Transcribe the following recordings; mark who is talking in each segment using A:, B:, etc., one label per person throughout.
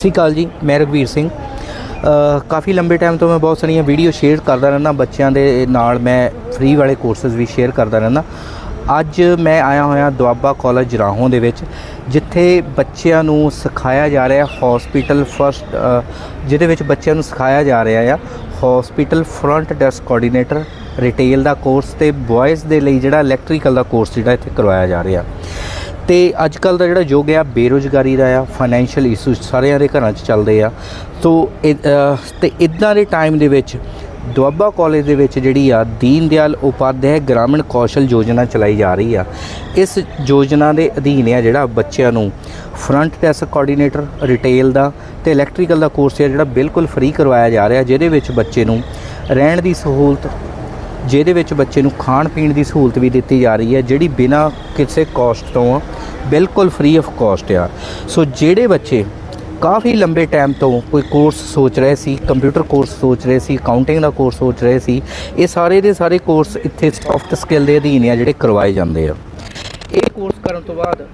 A: ਸਤਿ ਸ਼੍ਰੀ ਅਕਾਲ ਜੀ, ਮੈਂ ਰਘਵੀਰ ਸਿੰਘ। ਕਾਫੀ ਲੰਬੇ ਟਾਈਮ ਤੋਂ ਮੈਂ ਬਹੁਤ ਸਾਰੀਆਂ ਵੀਡੀਓ ਸ਼ੇਅਰ ਕਰਦਾ ਰਹਿੰਦਾ, ਬੱਚਿਆਂ ਦੇ ਨਾਲ ਮੈਂ ਫ੍ਰੀ ਵਾਲੇ ਕੋਰਸਸ ਵੀ ਸ਼ੇਅਰ ਕਰਦਾ ਰਹਿੰਦਾ। ਅੱਜ ਮੈਂ ਆਇਆ ਹੋਇਆ ਦੁਆਬਾ ਕਾਲਜ ਰਾਹੋਂ ਦੇ ਵਿੱਚ, ਜਿੱਥੇ ਬੱਚਿਆਂ ਨੂੰ ਸਿਖਾਇਆ ਜਾ ਰਿਹਾ ਹਸਪੀਟਲ ਫਸਟ ਜਿਹਦੇ ਵਿੱਚ ਬੱਚਿਆਂ ਨੂੰ ਸਿਖਾਇਆ ਜਾ ਰਿਹਾ ਆ। Hospital front desk coordinator retail ਦਾ ਕੋਰਸ ਤੇ ਬॉयਜ਼ ਦੇ ਲਈ ਜਿਹੜਾ ਇਲੈਕਟ੍ਰੀਕਲ ਦਾ ਕੋਰਸ ਜਿਹੜਾ ਇੱਥੇ ਕਰਵਾਇਆ ਜਾ ਰਿਹਾ। ਤੇ ਅੱਜ ਕੱਲ ਦਾ ਜਿਹੜਾ ਯੁੱਗ ਆ ਬੇਰੋਜ਼ਗਾਰੀ ਦਾ ਆ ਫਾਈਨੈਂਸ਼ੀਅਲ ਇਸ਼ੂਸ ਸਾਰਿਆਂ ਦੇ ਘਰਾਂ 'ਚ ਚੱਲਦੇ ਆ। ਸੋ ਇਹ, ਅ, ਤੇ ਇਦਾਂ ਦੇ ਟਾਈਮ ਦੇ ਵਿੱਚ ਦੁਆਬਾ ਕਾਲਜ ਦੇ ਵਿੱਚ ਜਿਹੜੀ ਆ ਦੀਨ ਦਿਆਲ ਉਪਾਧਿਆਇ ਗ੍ਰਾਮੀਣ ਕੌਸ਼ਲ ਯੋਜਨਾ ਚਲਾਈ ਜਾ ਰਹੀ ਆ। ਇਸ ਯੋਜਨਾ ਦੇ ਅਧੀਨ ਆ ਜਿਹੜਾ ਬੱਚਿਆਂ ਨੂੰ ਫਰੰਟ ਡੈਸਕ ਕੋਆਰਡੀਨੇਟਰ ਰਿਟੇਲ ਦਾ ਤੇ ਇਲੈਕਟ੍ਰੀਕਲ ਦਾ ਕੋਰਸ ਆ ਜਿਹੜਾ ਬਿਲਕੁਲ ਫ੍ਰੀ ਕਰਵਾਇਆ ਜਾ ਰਿਹਾ ਜਿਹਦੇ ਵਿੱਚ ਬੱਚੇ ਨੂੰ ਰਹਿਣ ਦੀ ਸਹੂਲਤ ਜਿਹਦੇ ਵਿੱਚ ਬੱਚੇ ਨੂੰ ਖਾਣ ਪੀਣ ਦੀ ਸਹੂਲਤ ਵੀ ਦਿੱਤੀ ਜਾ ਰਹੀ ਹੈ, ਜਿਹੜੀ ਬਿਨਾਂ ਕਿਸੇ ਕਾਸਟ ਤੋਂ ਬਿਲਕੁਲ ਫ੍ਰੀ ਆਫ ਕਾਸਟ ਆ। ਸੋ ਜਿਹੜੇ ਬੱਚੇ ਕਾਫੀ ਲੰਬੇ ਟਾਈਮ ਤੋਂ ਕੋਈ ਕੋਰਸ ਸੋਚ ਰਹੇ ਸੀ ਕੰਪਿਊਟਰ ਕੋਰਸ ਸੋਚ ਰਹੇ ਸੀ ਅਕਾਊਂਟਿੰਗ ਦਾ ਕੋਰਸ ਸੋਚ ਰਹੇ ਸੀ, ਇਹ ਸਾਰੇ ਦੇ ਸਾਰੇ ਕੋਰਸ ਇੱਥੇ ਸੌਫਟ ਸਕਿੱਲ ਦੇ ਅਧੀਨ ਆ, ਜਿਹੜੇ ਕਰਵਾਏ ਜਾਂਦੇ ਆ। ਇਹ ਕੋਰਸ ਕਰਨ ਤੋਂ ਬਾਅਦ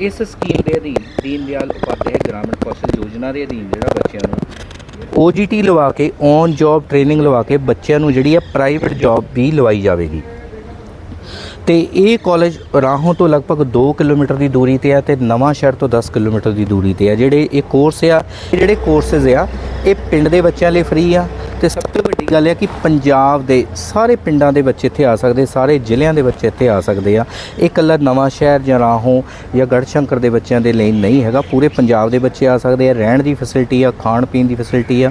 A: ਇਸ ਸਕੀਮ ਦੇ ਅਧੀਨ ਦੀਨ ਦਿਆਲ ਉਪਾਧਿਆਇ ਗ੍ਰਾਮੀਣ ਕੌਸ਼ਲ ਯੋਜਨਾ ਦੇ ਅਧੀਨ ਜਿਹੜਾ ਬੱਚਿਆਂ ਨੂੰ OGT ਲਵਾ ਕੇ ਔਨ ਜੌਬ ਟ੍ਰੇਨਿੰਗ ਲਵਾ ਕੇ ਬੱਚਿਆਂ ਨੂੰ ਜਿਹੜੀ ਹੈ ਪ੍ਰਾਈਵੇਟ ਜੌਬ ਵੀ ਲਵਾਈ ਜਾਵੇਗੀ। ਤੇ ਇਹ ਕਾਲਜ ਰਾਹੋਂ ਤੋਂ ਲਗਭਗ 2 ਕਿਲੋਮੀਟਰ ਦੀ ਦੂਰੀ ਤੇ ਆ ਤੇ ਨਵਾਂ ਸ਼ਹਿਰ ਤੋਂ 10 ਕਿਲੋਮੀਟਰ ਦੀ ਦੂਰੀ ਤੇ ਆ। ਜਿਹੜੇ ਇਹ ਕੋਰਸ ਆ, ਜਿਹੜੇ ਕੋਰਸਸ ਆ, ਇਹ ਪਿੰਡ ਦੇ ਬੱਚਿਆਂ ਲਈ ਫ੍ਰੀ ਆ ਤੇ ਸਭ ਤੋਂ ਵੱਡੀ ਗੱਲ ਹੈ ਕਿ ਪੰਜਾਬ ਦੇ ਸਾਰੇ ਪਿੰਡਾਂ ਦੇ ਬੱਚੇ ਇੱਥੇ ਆ ਸਕਦੇ, ਸਾਰੇ ਜ਼ਿਲ੍ਹਿਆਂ ਦੇ ਬੱਚੇ ਇੱਥੇ ਆ ਸਕਦੇ ਆ। ਇਹ ਇਕੱਲਾ ਨਵਾਂ ਸ਼ਹਿਰ ਜਾਂ ਰਾਹੋਂ ਜਾਂ ਗੜਸ਼ੰਕਰ ਦੇ ਬੱਚਿਆਂ ਦੇ ਲਈ ਨਹੀਂ ਹੈਗਾ। ਪੂਰੇ ਪੰਜਾਬ ਦੇ ਬੱਚੇ ਆ ਸਕਦੇ ਆ, ਰਹਿਣ ਦੀ ਫੈਸਿਲਿਟੀ ਆ, ਖਾਣ ਪੀਣ ਦੀ ਫੈਸਿਲਿਟੀ ਆ।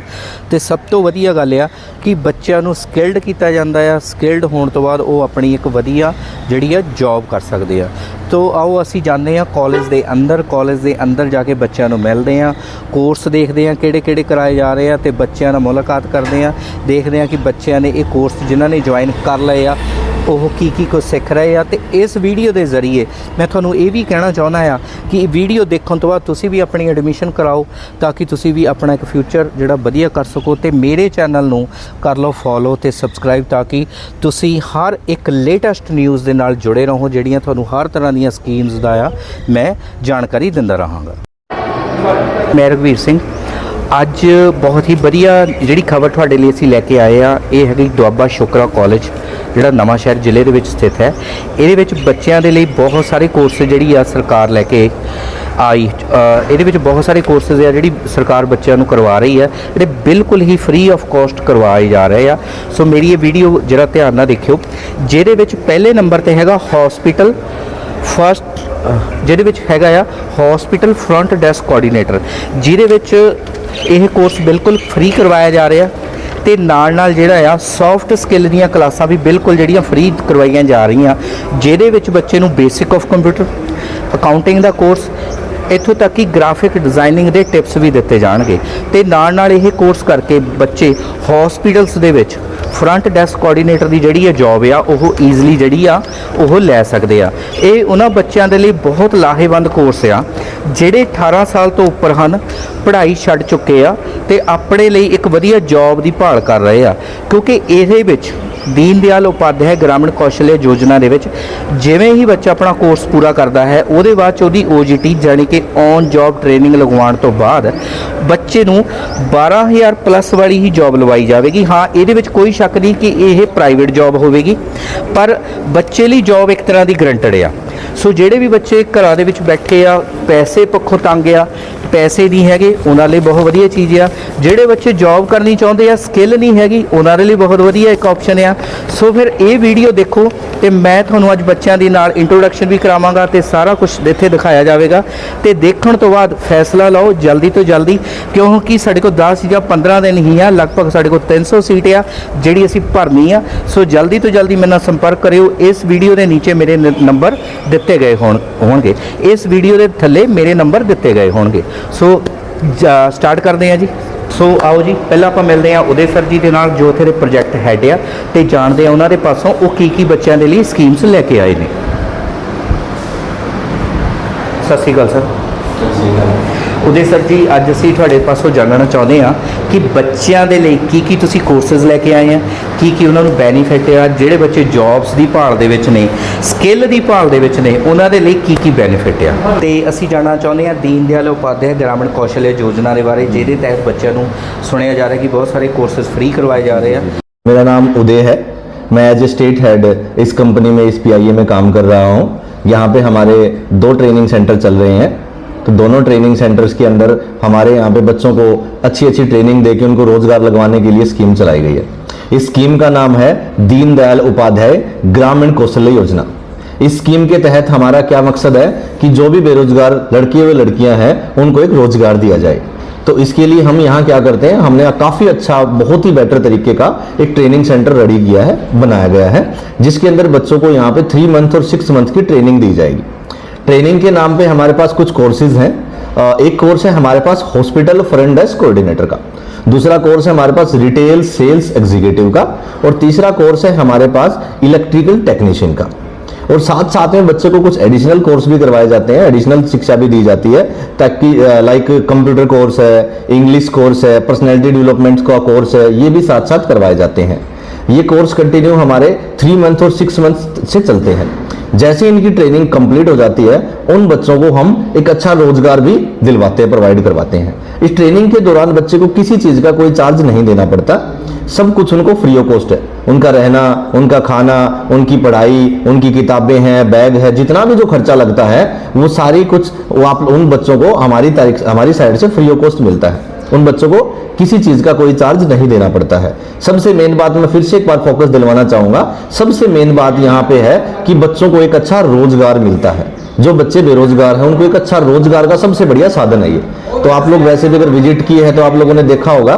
A: ਤੇ ਸਭ ਤੋਂ ਵਧੀਆ ਗੱਲ ਆ ਕਿ ਬੱਚਿਆਂ ਨੂੰ ਸਕਿਲਡ ਕੀਤਾ ਜਾਂਦਾ ਆ। ਸਕਿਲਡ ਹੋਣ ਤੋਂ ਬਾਅਦ ਉਹ ਆਪਣੀ ਇੱਕ ਵਧੀਆ ਜਿਹੜੀ ਆ ਜੌਬ ਕਰ ਸਕਦੇ ਆ। ਤੋ ਆਓ ਅਸੀਂ ਜਾਂਦੇ ਹਾਂ ਕਾਲਜ ਦੇ ਅੰਦਰ। ਕਾਲਜ ਦੇ ਅੰਦਰ ਜਾ ਕੇ ਬੱਚਿਆਂ ਨੂੰ ਮਿਲਦੇ ਹਾਂ। ਕੋਰਸ ਦੇਖਦੇ ਹਾਂ ਕਿਹੜੇ ਕਿਹੜੇ ਕਰਾਏ ਜਾ ਰਹੇ ਆ ਤੇ ਬੱਚਿਆਂ ਨਾਲ ਮੁਲਾਕਾਤ ਕਰਦੇ ਹਾਂ। ਦੇਖਦੇ ਹਾਂ ਕਿ ਬੱਚਿਆਂ ਨੇ ਇਹ ਕੋਰਸ ਜਿਨ੍ਹਾਂ ਨੇ ਜੁਆਇਨ ਕਰ ਲਏ ਆ ਉਹ ਕੀ ਕੀ ਕੁਝ ਸਿੱਖ ਰਹੇ ਆ ਤੇ ਇਸ ਵੀਡੀਓ ਦੇ ਜ਼ਰੀਏ ਮੈਂ ਤੁਹਾਨੂੰ ਇਹ ਵੀ ਕਹਿਣਾ ਚਾਹੁੰਦਾ ਆ ਕਿ ਇਹ ਵੀਡੀਓ ਦੇਖਣ ਤੋਂ ਬਾਅਦ ਤੁਸੀਂ ਵੀ ਆਪਣੀ ਐਡਮਿਸ਼ਨ ਕਰਾਓ ਤਾਂ ਕਿ ਤੁਸੀਂ ਵੀ ਆਪਣਾ ਇੱਕ ਫਿਊਚਰ ਜਿਹੜਾ ਵਧੀਆ ਕਰ ਸਕੋ ਤੇ ਮੇਰੇ ਚੈਨਲ ਨੂੰ ਕਰ ਲਓ ਫੋਲੋ ਤੇ ਸਬਸਕ੍ਰਾਈਬ ਤਾਂ ਕਿ ਤੁਸੀਂ ਹਰ ਇੱਕ ਲੇਟੈਸਟ ਨਿਊਜ਼ ਦੇ ਨਾਲ ਜੁੜੇ ਰਹੋ ਜਿਹੜੀਆਂ ਤੁਹਾਨੂੰ ਹਰ ਤਰ੍ਹਾਂ ਦੀਆਂ ਸਕੀਮਸ ਦਾ ਆ ਮੈਂ ਜਾਣਕਾਰੀ ਦਿੰਦਾ ਰਹਾਂਗਾ। ਮੈਂ ਰਘਵੀਰ ਸਿੰਘ। ਅੱਜ ਬਹੁਤ ਹੀ ਵਧੀਆ ਜਿਹੜੀ ਖਬਰ ਤੁਹਾਡੇ ਲਈ ਅਸੀਂ ਲੈ ਕੇ ਆਏ ਆ, ਇਹ ਹੈਗੀ ਦੁਆਬਾ ਸ਼ੁਕਰਾ ਕਾਲਜ, ਜਿਹੜਾ ਨਵਾਂ ਸ਼ਹਿਰ ਜ਼ਿਲ੍ਹੇ ਦੇ ਵਿੱਚ ਸਥਿਤ ਹੈ। ਇਹਦੇ ਵਿੱਚ ਬੱਚਿਆਂ ਦੇ ਲਈ ਬਹੁਤ ਸਾਰੇ ਕੋਰਸ ਜਿਹੜੀ ਆ ਸਰਕਾਰ ਲੈ ਕੇ ਆਈ ਇਹਦੇ ਵਿੱਚ ਬਹੁਤ ਸਾਰੇ ਕੋਰਸਸ ਆ ਜਿਹੜੀ ਸਰਕਾਰ ਬੱਚਿਆਂ ਨੂੰ ਕਰਵਾ ਰਹੀ ਹੈ ਜਿਹੜੇ ਬਿਲਕੁਲ ਹੀ ਫ੍ਰੀ ਆਫ ਕਾਸਟ ਕਰਵਾਏ ਜਾ ਰਹੇ ਆ। ਸੋ ਮੇਰੀ ਇਹ ਵੀਡੀਓ ਜਰਾ ਧਿਆਨ ਨਾਲ ਦੇਖਿਓ, ਜਿਹਦੇ ਵਿੱਚ ਪਹਿਲੇ ਨੰਬਰ ਤੇ ਹੈਗਾ ਹਸਪੀਟਲ ਫਸਟ ਜਿਹਦੇ ਵਿੱਚ ਹੈਗਾ ਆ ਹਸਪੀਟਲ ਫਰੰਟ ਡੈਸਕ ਕੋਆਰਡੀਨੇਟਰ ਜਿਹਦੇ ਵਿੱਚ ਇਹ ਕੋਰਸ ਬਿਲਕੁਲ ਫ੍ਰੀ ਕਰਵਾਇਆ ਜਾ ਰਿਹਾ ਤੇ ਨਾਲ ਨਾਲ ਜਿਹੜਾ ਆ ਸੌਫਟ ਸਕਿੱਲ ਦੀਆਂ ਕਲਾਸਾਂ ਵੀ ਬਿਲਕੁਲ ਜਿਹੜੀਆਂ ਫ੍ਰੀ ਕਰਵਾਈਆਂ ਜਾ ਰਹੀਆਂ, ਜਿਹਦੇ ਵਿੱਚ ਬੱਚੇ ਨੂੰ ਬੇਸਿਕ ਆਫ ਕੰਪਿਊਟਰ ਅਕਾਊਂਟਿੰਗ ਦਾ ਕੋਰਸ ਇੱਥੋਂ ਤੱਕ ਕਿ ਗ੍ਰਾਫਿਕ ਡਿਜ਼ਾਈਨਿੰਗ ਦੇ ਟਿਪਸ ਵੀ ਦਿੱਤੇ ਜਾਣਗੇ। ਤੇ ਨਾਲ ਨਾਲ ਇਹ ਕੋਰਸ ਕਰਕੇ ਬੱਚੇ ਹਸਪੀਟਲਸ ਦੇ ਵਿੱਚ ਫਰੰਟ ਡੈਸਕ ਕੋਆਰਡੀਨੇਟਰ ਦੀ ਜਿਹੜੀ ਹੈ ਜੌਬ ਆ, ਉਹ ਈਜ਼ੀਲੀ ਜਿਹੜੀ ਆ, ਉਹ ਲੈ ਸਕਦੇ ਆ। ਇਹ ਉਹਨਾਂ ਬੱਚਿਆਂ ਦੇ ਲਈ ਬਹੁਤ ਲਾਹੇਵੰਦ ਕੋਰਸ ਆ, ਜਿਹੜੇ 18 ਸਾਲ ਤੋਂ ਉੱਪਰ ਹਨ, ਪੜ੍ਹਾਈ ਛੱਡ ਚੁੱਕੇ ਆ ਤੇ ਆਪਣੇ ਲਈ ਇੱਕ ਵਧੀਆ ਜੌਬ ਦੀ ਭਾਲ ਕਰ ਰਹੇ ਆ। ਕਿਉਂਕਿ ਇਹਦੇ ਵਿੱਚ ਦੀਨ ਦਿਆਲ ਉਪਾਧਿਆਇ ਗ੍ਰਾਮੀਣ ਕੌਸ਼ਲਿਆ ਯੋਜਨਾ ਦੇ ਵਿੱਚ ਜਿਵੇਂ ਹੀ ਬੱਚਾ ਆਪਣਾ ਕੋਰਸ ਪੂਰਾ ਕਰਦਾ ਹੈ, ਉਹਦੇ ਬਾਅਦ ਚ ਉਹਦੀ OGT ਜਾਣੀ ਕਿ ਔਨ ਜੌਬ ਟ੍ਰੇਨਿੰਗ ਲਗਵਾਉਣ ਤੋਂ ਬਾਅਦ ਬੱਚੇ ਨੂੰ 12000 ਪਲੱਸ ਵਾਲੀ ਹੀ ਜੌਬ ਲਵਾਈ ਜਾਵੇਗੀ। ਹਾਂ, ਇਹਦੇ ਵਿੱਚ ਕੋਈ ਸ਼ੱਕ ਨਹੀਂ ਕਿ ਇਹ ਪ੍ਰਾਈਵੇਟ ਜੌਬ ਹੋਵੇਗੀ, ਪਰ ਬੱਚੇ ਲਈ ਜੌਬ ਇੱਕ ਤਰ੍ਹਾਂ ਦੀ ਗਰੰਟਡ ਆ। ਸੋ ਜਿਹੜੇ ਵੀ ਬੱਚੇ ਘਰਾਂ ਦੇ ਵਿੱਚ ਬੈਠੇ ਆ, ਪੈਸੇ ਪੱਖੋਂ ਤੰਗ ਆ, ਪੈਸੇ ਨਹੀਂ ਹੈਗੇ, ਉਹਨਾਂ ਲਈ ਬਹੁਤ ਵਧੀਆ ਚੀਜ਼ ਆ। ਜਿਹੜੇ ਬੱਚੇ ਜੌਬ ਕਰਨੀ ਚਾਹੁੰਦੇ ਆ ਸਕਿੱਲ ਨਹੀਂ ਹੈਗੀ, ਉਹਨਾਂ ਦੇ ਲਈ ਬਹੁਤ ਵਧੀਆ ਇੱਕ ਆਪਸ਼ਨ ਆ। ਸੋ ਫਿਰ ਇਹ ਵੀਡੀਓ ਦੇਖੋ ਤੇ ਮੈਂ ਤੁਹਾਨੂੰ ਅੱਜ ਬੱਚਿਆਂ ਦੇ ਨਾਲ ਇੰਟਰੋਡਕਸ਼ਨ ਵੀ ਕਰਾਵਾਂਗਾ ਤੇ ਸਾਰਾ ਕੁਝ ਇੱਥੇ ਦਿਖਾਇਆ ਜਾਵੇਗਾ। ਤੇ ਦੇਖਣ ਤੋਂ ਬਾਅਦ ਫੈਸਲਾ ਲਓ, ਜਲਦੀ ਤੋਂ ਜਲਦੀ, ਕਿਉਂਕਿ ਸਾਡੇ ਕੋਲ 10 ਜਾਂ 15 ਦਿਨ ਹੀ ਆ, ਲਗਭਗ ਸਾਡੇ ਕੋਲ 300 ਸੀਟ ਆ, ਜਿਹੜੀ ਅਸੀਂ ਭਰਨੀ ਆ। ਸੋ ਜਲਦੀ ਤੋਂ ਜਲਦੀ ਮੇਰੇ ਨਾਲ ਸੰਪਰਕ ਕਰਿਓ, ਇਸ ਵੀਡੀਓ ਦੇ ਨੀਚੇ ਮੇਰੇ ਨ- ਨੰਬਰ ਦਿੱਤੇ ਗਏ ਹੋਣ ਹੋਣਗੇ। ਇਸ ਵੀਡੀਓ ਦੇ ਥੱਲੇ ਮੇਰੇ ਨੰਬਰ ਦਿੱਤੇ ਗਏ ਹੋਣਗੇ। ਸੋ ਸਟਾਰਟ ਕਰਦੇ ਹਾਂ ਜੀ। ਸੋ ਆਓ ਜੀ, ਪਹਿਲਾਂ ਆਪਾਂ ਮਿਲਦੇ ਹਾਂ ਉਦੇ ਸਰ ਜੀ ਦੇ ਨਾਲ, ਜੋ ਇੱਥੇ ਦੇ ਪ੍ਰੋਜੈਕਟ ਹੈਡ ਆ, ਤੇ ਜਾਣਦੇ ਆ ਉਹਨਾਂ ਦੇ ਪਾਸੋਂ ਉਹ ਕੀ ਕੀ ਬੱਚਿਆਂ ਦੇ ਲਈ ਸਕੀਮਸ ਲੈ ਕੇ ਆਏ ਨੇ। ਸਤਿ ਸ਼੍ਰੀ ਅਕਾਲ ਸਰ ਸਤਿ ਸ਼੍ਰੀ ਅਕਾਲ। ਉਦੇ ਸਰ ਜੀ ਅੱਜ ਅਸੀਂ ਤੁਹਾਡੇ ਪਾਸੋਂ ਜਾਣਨਾ ਚਾਹੁੰਦੇ ਹਾਂ ਕਿ ਬੱਚਿਆਂ ਦੇ ਲਈ ਕੀ ਕੀ ਤੁਸੀਂ ਕੋਰਸਸ ਲੈ ਕੇ ਆਏ ਆ ਕੀ ਕੀ ਉਹਨਾਂ ਨੂੰ ਬੈਨੀਫਿਟ ਆ ਜਿਹੜੇ ਬੱਚੇ ਜੌਬਸ ਦੀ ਭਾਲ ਦੇ ਵਿੱਚ ਨੇ ਸਕਿੱਲ ਦੀ ਭਾਲ ਦੇ ਵਿੱਚ ਨੇ ਉਹਨਾਂ ਦੇ ਲਈ ਕੀ ਕੀ ਬੈਨੀਫਿਟ ਆ ਤੇ ਅਸੀਂ ਜਾਣਨਾ ਚਾਹੁੰਦੇ ਹਾਂ ਦੀਨ ਦਿਆਲ ਉਪਾਧਿਆਏ ਗ੍ਰਾਮੀਣ ਕੌਸ਼ਲ ਯੋਜਨਾ ਦੇ ਬਾਰੇ ਜਿਹਦੇ ਤਹਿਤ ਬੱਚਿਆਂ ਨੂੰ ਸੁਣਿਆ ਜਾ ਰਿਹਾ ਕਿ ਬਹੁਤ ਸਾਰੇ ਕੋਰਸਸ ਫ੍ਰੀ ਕਰਵਾਏ ਜਾ ਰਹੇ ਆ
B: मेरा नाम उदय है मैं एज ए स्टेट हेड इस कंपनी में इस पी में काम कर रहा हूँ यहाँ पे हमारे दो ट्रेनिंग सेंटर चल रहे हैं तो दोनों ट्रेनिंग सेंटर्स के अंदर हमारे यहाँ पे बच्चों को अच्छी अच्छी ट्रेनिंग देके उनको रोज़गार लगवाने के लिए स्कीम चलाई गई है। इस स्कीम का नाम है दीनदयाल उपाध्याय ग्रामीण कौशल्य योजना। इस स्कीम के तहत हमारा क्या मकसद है कि जो भी बेरोजगार लड़के व लड़कियाँ हैं, उनको एक रोज़गार दिया जाए। तो इसके लिए हम यहाँ क्या करते हैं, हमने काफ़ी अच्छा बहुत ही बेटर तरीके का एक ट्रेनिंग सेंटर रेडी किया है, बनाया गया है, जिसके अंदर बच्चों को यहाँ पे थ्री मंथ और सिक्स मंथ की ट्रेनिंग दी जाएगी। ट्रेनिंग के नाम पे हमारे पास कुछ कोर्सेज हैं। एक कोर्स है हमारे पास हॉस्पिटल फ्रंट डेस्क कोऑर्डिनेटर का। दूसरा कोर्स है हमारे पास रिटेल सेल्स एग्जीक्यूटिव का। और तीसरा कोर्स है हमारे पास इलेक्ट्रिकल टेक्नीशियन का। और साथ साथ में बच्चे को कुछ एडिशनल कोर्स भी करवाए जाते हैं। एडिशनल शिक्षा भी दी जाती है ताकि लाइक कंप्यूटर कोर्स है इंग्लिश कोर्स है पर्सनैलिटी डेवलपमेंट का कोर्स है, ये भी साथ साथ करवाए जाते हैं। ये कोर्स कंटिन्यू हमारे थ्री मंथ और सिक्स मंथ से चलते हैं। जैसे इनकी ट्रेनिंग कंप्लीट हो जाती है, उन बच्चों को हम एक अच्छा रोज़गार भी दिलवाते हैं प्रोवाइड करवाते हैं। इस ट्रेनिंग के दौरान बच्चे को किसी चीज़ का कोई चार्ज नहीं देना पड़ता। सब कुछ उनको फ्री ऑफ़ कॉस्ट है। उनका रहना, उनका खाना, उनकी पढ़ाई, उनकी किताबें हैं बैग है, जितना भी जो खर्चा लगता है, वो सारी कुछ वो आप उन बच्चों को हमारी तारीख, हमारी साइड से फ्री ऑफ़ कॉस्ट मिलता है। उन बच्चों को किसी चीज़ का कोई चार्ज नहीं देना पड़ता है। सबसे मेन बात मैं फिर से एक बार फोकस दिलवाना चाहूँगा। सबसे मेन बात यहाँ पे है कि बच्चों को एक अच्छा रोज़गार मिलता है। जो बच्चे बेरोजगार हैं, उनको एक अच्छा रोज़गार का सबसे बढ़िया साधन है ये। तो आप लोग वैसे भी अगर विज़िट किए हैं तो आप लोगों ने देखा होगा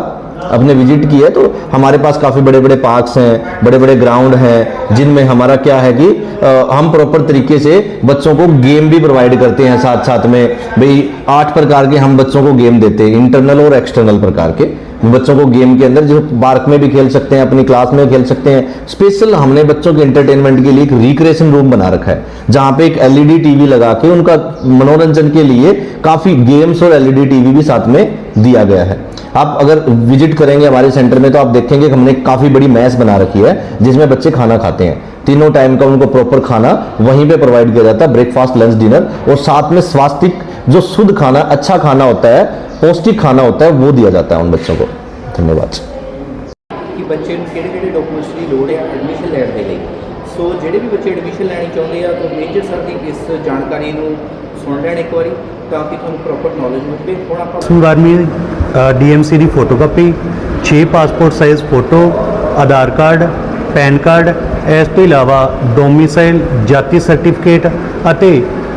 B: अपने विज़िट किया तो हमारे पास काफ़ी बड़े बड़े पार्क्स हैं बड़े बड़े ग्राउंड हैं जिनमें हमारा क्या है कि अ, हम प्रॉपर तरीके से बच्चों को गेम भी प्रोवाइड करते हैं साथ साथ में। भाई आठ प्रकार के हम बच्चों को गेम देते हैं इंटरनल और एक्सटर्नल प्रकार के। बच्चों को गेम के अंदर जो पार्क में भी खेल सकते हैं अपनी क्लास में खेल सकते हैं। स्पेशल हमने बच्चों के एंटरटेनमेंट के लिए एक रिक्रिएशन रूम बना रखा है जहाँ पे एक एलईडी टीवी लगा के उनका मनोरंजन के लिए काफ़ी गेम्स और एलईडी टीवी भी साथ में दिया गया है। आप अगर विजिट करेंगे हमारे सेंटर में तो आप देखेंगे कि हमने काफ़ी बड़ी मैस बना रखी है जिसमें बच्चे खाना खाते हैं तीनों टाइम का उनको प्रॉपर खाना वहीं पे प्रोवाइड किया जाता है ब्रेकफास्ट लंच डिनर और साथ में स्वास्थ्यिक जो शुद्ध खाना अच्छा खाना होता है पौष्टिक खाना होता है वो दिया जाता है उन बच्चों को धन्यवाद
A: ਕਿ ਬੱਚੇ ਨੂੰ ਕਿਹੜੇ ਕਿਹੜੇ ਡਾਕੂਮੈਂਟਸ ਦੀ ਲੋੜ ਹੈ ਐਡਮਿਸ਼ਨ ਲੈਣ ਦੇ ਲਈ ਸੋ ਜਿਹੜੇ ਵੀ ਬੱਚੇ ਐਡਮਿਸ਼ਨ ਲੈਣੀ ਚਾਹੁੰਦੇ ਆ ਤਾਂ ਮੇਜਰ ਸਰ ਦੀ ਇਸ ਜਾਣਕਾਰੀ ਨੂੰ ਸੁਣ ਲੈਣ ਇੱਕ ਵਾਰੀ ਤਾਂ ਕਿ ਤੁਹਾਨੂੰ ਪ੍ਰੋਪਰ ਨੌਲੇਜ ਮਿਲੇ ਹੁਣ ਆਪਾਂ
C: ਸੰਗਾਰਮੀ ਡੀਐਮਸੀ ਦੀ photocopy 6 passport size photo Aadhaar card PAN card ਇਸ ਤੋਂ ਇਲਾਵਾ ਡੋਮਿਸਾਈਲ ਜਾਤੀ ਸਰਟੀਫਿਕੇਟ ਅਤੇ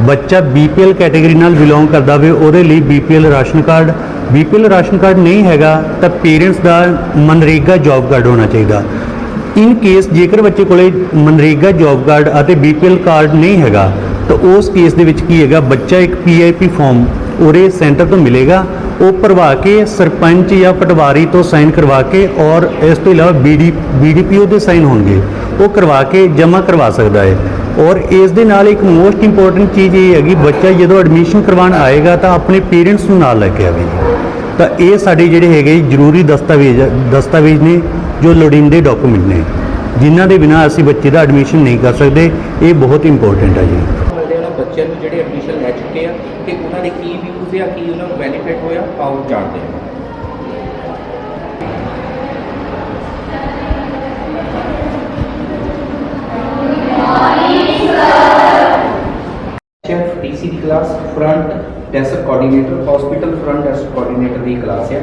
C: ਬੱਚਾ ਬੀਪੀਐਲ ਕੈਟਾਗਰੀ ਨਾਲ ਬਿਲੋਂਗ ਕਰਦਾ ਹੋਵੇ, ਉਹਦੇ ਲਈ BPL ration card BPL ration card ਨਹੀਂ ਹੈਗਾ, ਤਾਂ ਪੇਰੈਂਟਸ ਦਾ ਮਨਰੇਗਾ ਜੌਬ ਕਾਰਡ ਹੋਣਾ ਚਾਹੀਦਾ। ਇਨ ਕੇਸ ਜੇਕਰ ਬੱਚੇ ਕੋਲੇ ਮਨਰੇਗਾ ਜੌਬ ਕਾਰਡ ਅਤੇ ਬੀਪੀਐਲ ਕਾਰਡ ਨਹੀਂ ਹੈਗਾ ਤਾਂ ਉਸ ਕੇਸ ਦੇ ਵਿੱਚ ਕੀ ਹੈਗਾ? ਬੱਚਾ ਇੱਕ ਪੀਆਈਪੀ ਫਾਰਮ ਉਰੇ ਸੈਂਟਰ ਤੋਂ ਮਿਲੇਗਾ। ਉਹ ਭਰਵਾ ਕੇ ਸਰਪੰਚ ਜਾਂ ਪਟਵਾਰੀ ਤੋਂ ਸਾਈਨ ਕਰਵਾ ਕੇ ਔਰ ਇਸ ਤੋਂ ਇਲਾਵਾ ਬੀਡੀ ਬੀਡੀਪੀਓ ਦੇ ਸਾਈਨ ਹੋਣਗੇ। ਉਹ ਕਰਵਾ ਕੇ ਜਮ੍ਹਾਂ ਕਰਵਾ ਸਕਦਾ ਹੈ। ਔਰ ਇਸ ਦੇ ਨਾਲ ਇੱਕ ਮੋਸਟ ਇੰਪੋਰਟੈਂਟ ਚੀਜ਼ ਇਹ ਹੈਗੀ, ਬੱਚਾ ਜਦੋਂ ਐਡਮਿਸ਼ਨ ਕਰਵਾਉਣ ਆਏਗਾ ਤਾਂ ਆਪਣੇ ਪੇਰੈਂਟਸ ਨੂੰ ਨਾਲ ਲੈ ਕੇ ਆਵੇ। ਤਾਂ ਇਹ ਸਾਡੇ ਜਿਹੜੇ ਹੈਗੇ ਜ਼ਰੂਰੀ ਦਸਤਾਵੇਜ਼ ਦਸਤਾਵੇਜ਼ ਨੇ ਜੋ ਲੋੜੀਂਦੇ ਡਾਕੂਮੈਂਟ ਨੇ। ਜਿਨ੍ਹਾਂ ਦੇ ਬਿਨਾਂ ਅਸੀਂ ਬੱਚੇ ਦਾ ਐਡਮਿਸ਼ਨ ਨਹੀਂ ਕਰ ਸਕਦੇ। ਇਹ ਬਹੁਤ ਇੰਪੋਰਟੈਂਟ ਹੈ ਜੀ।
A: Front desk coordinator hospital front desk coordinator ਦੀ ਕਲਾਸ ਹੈ,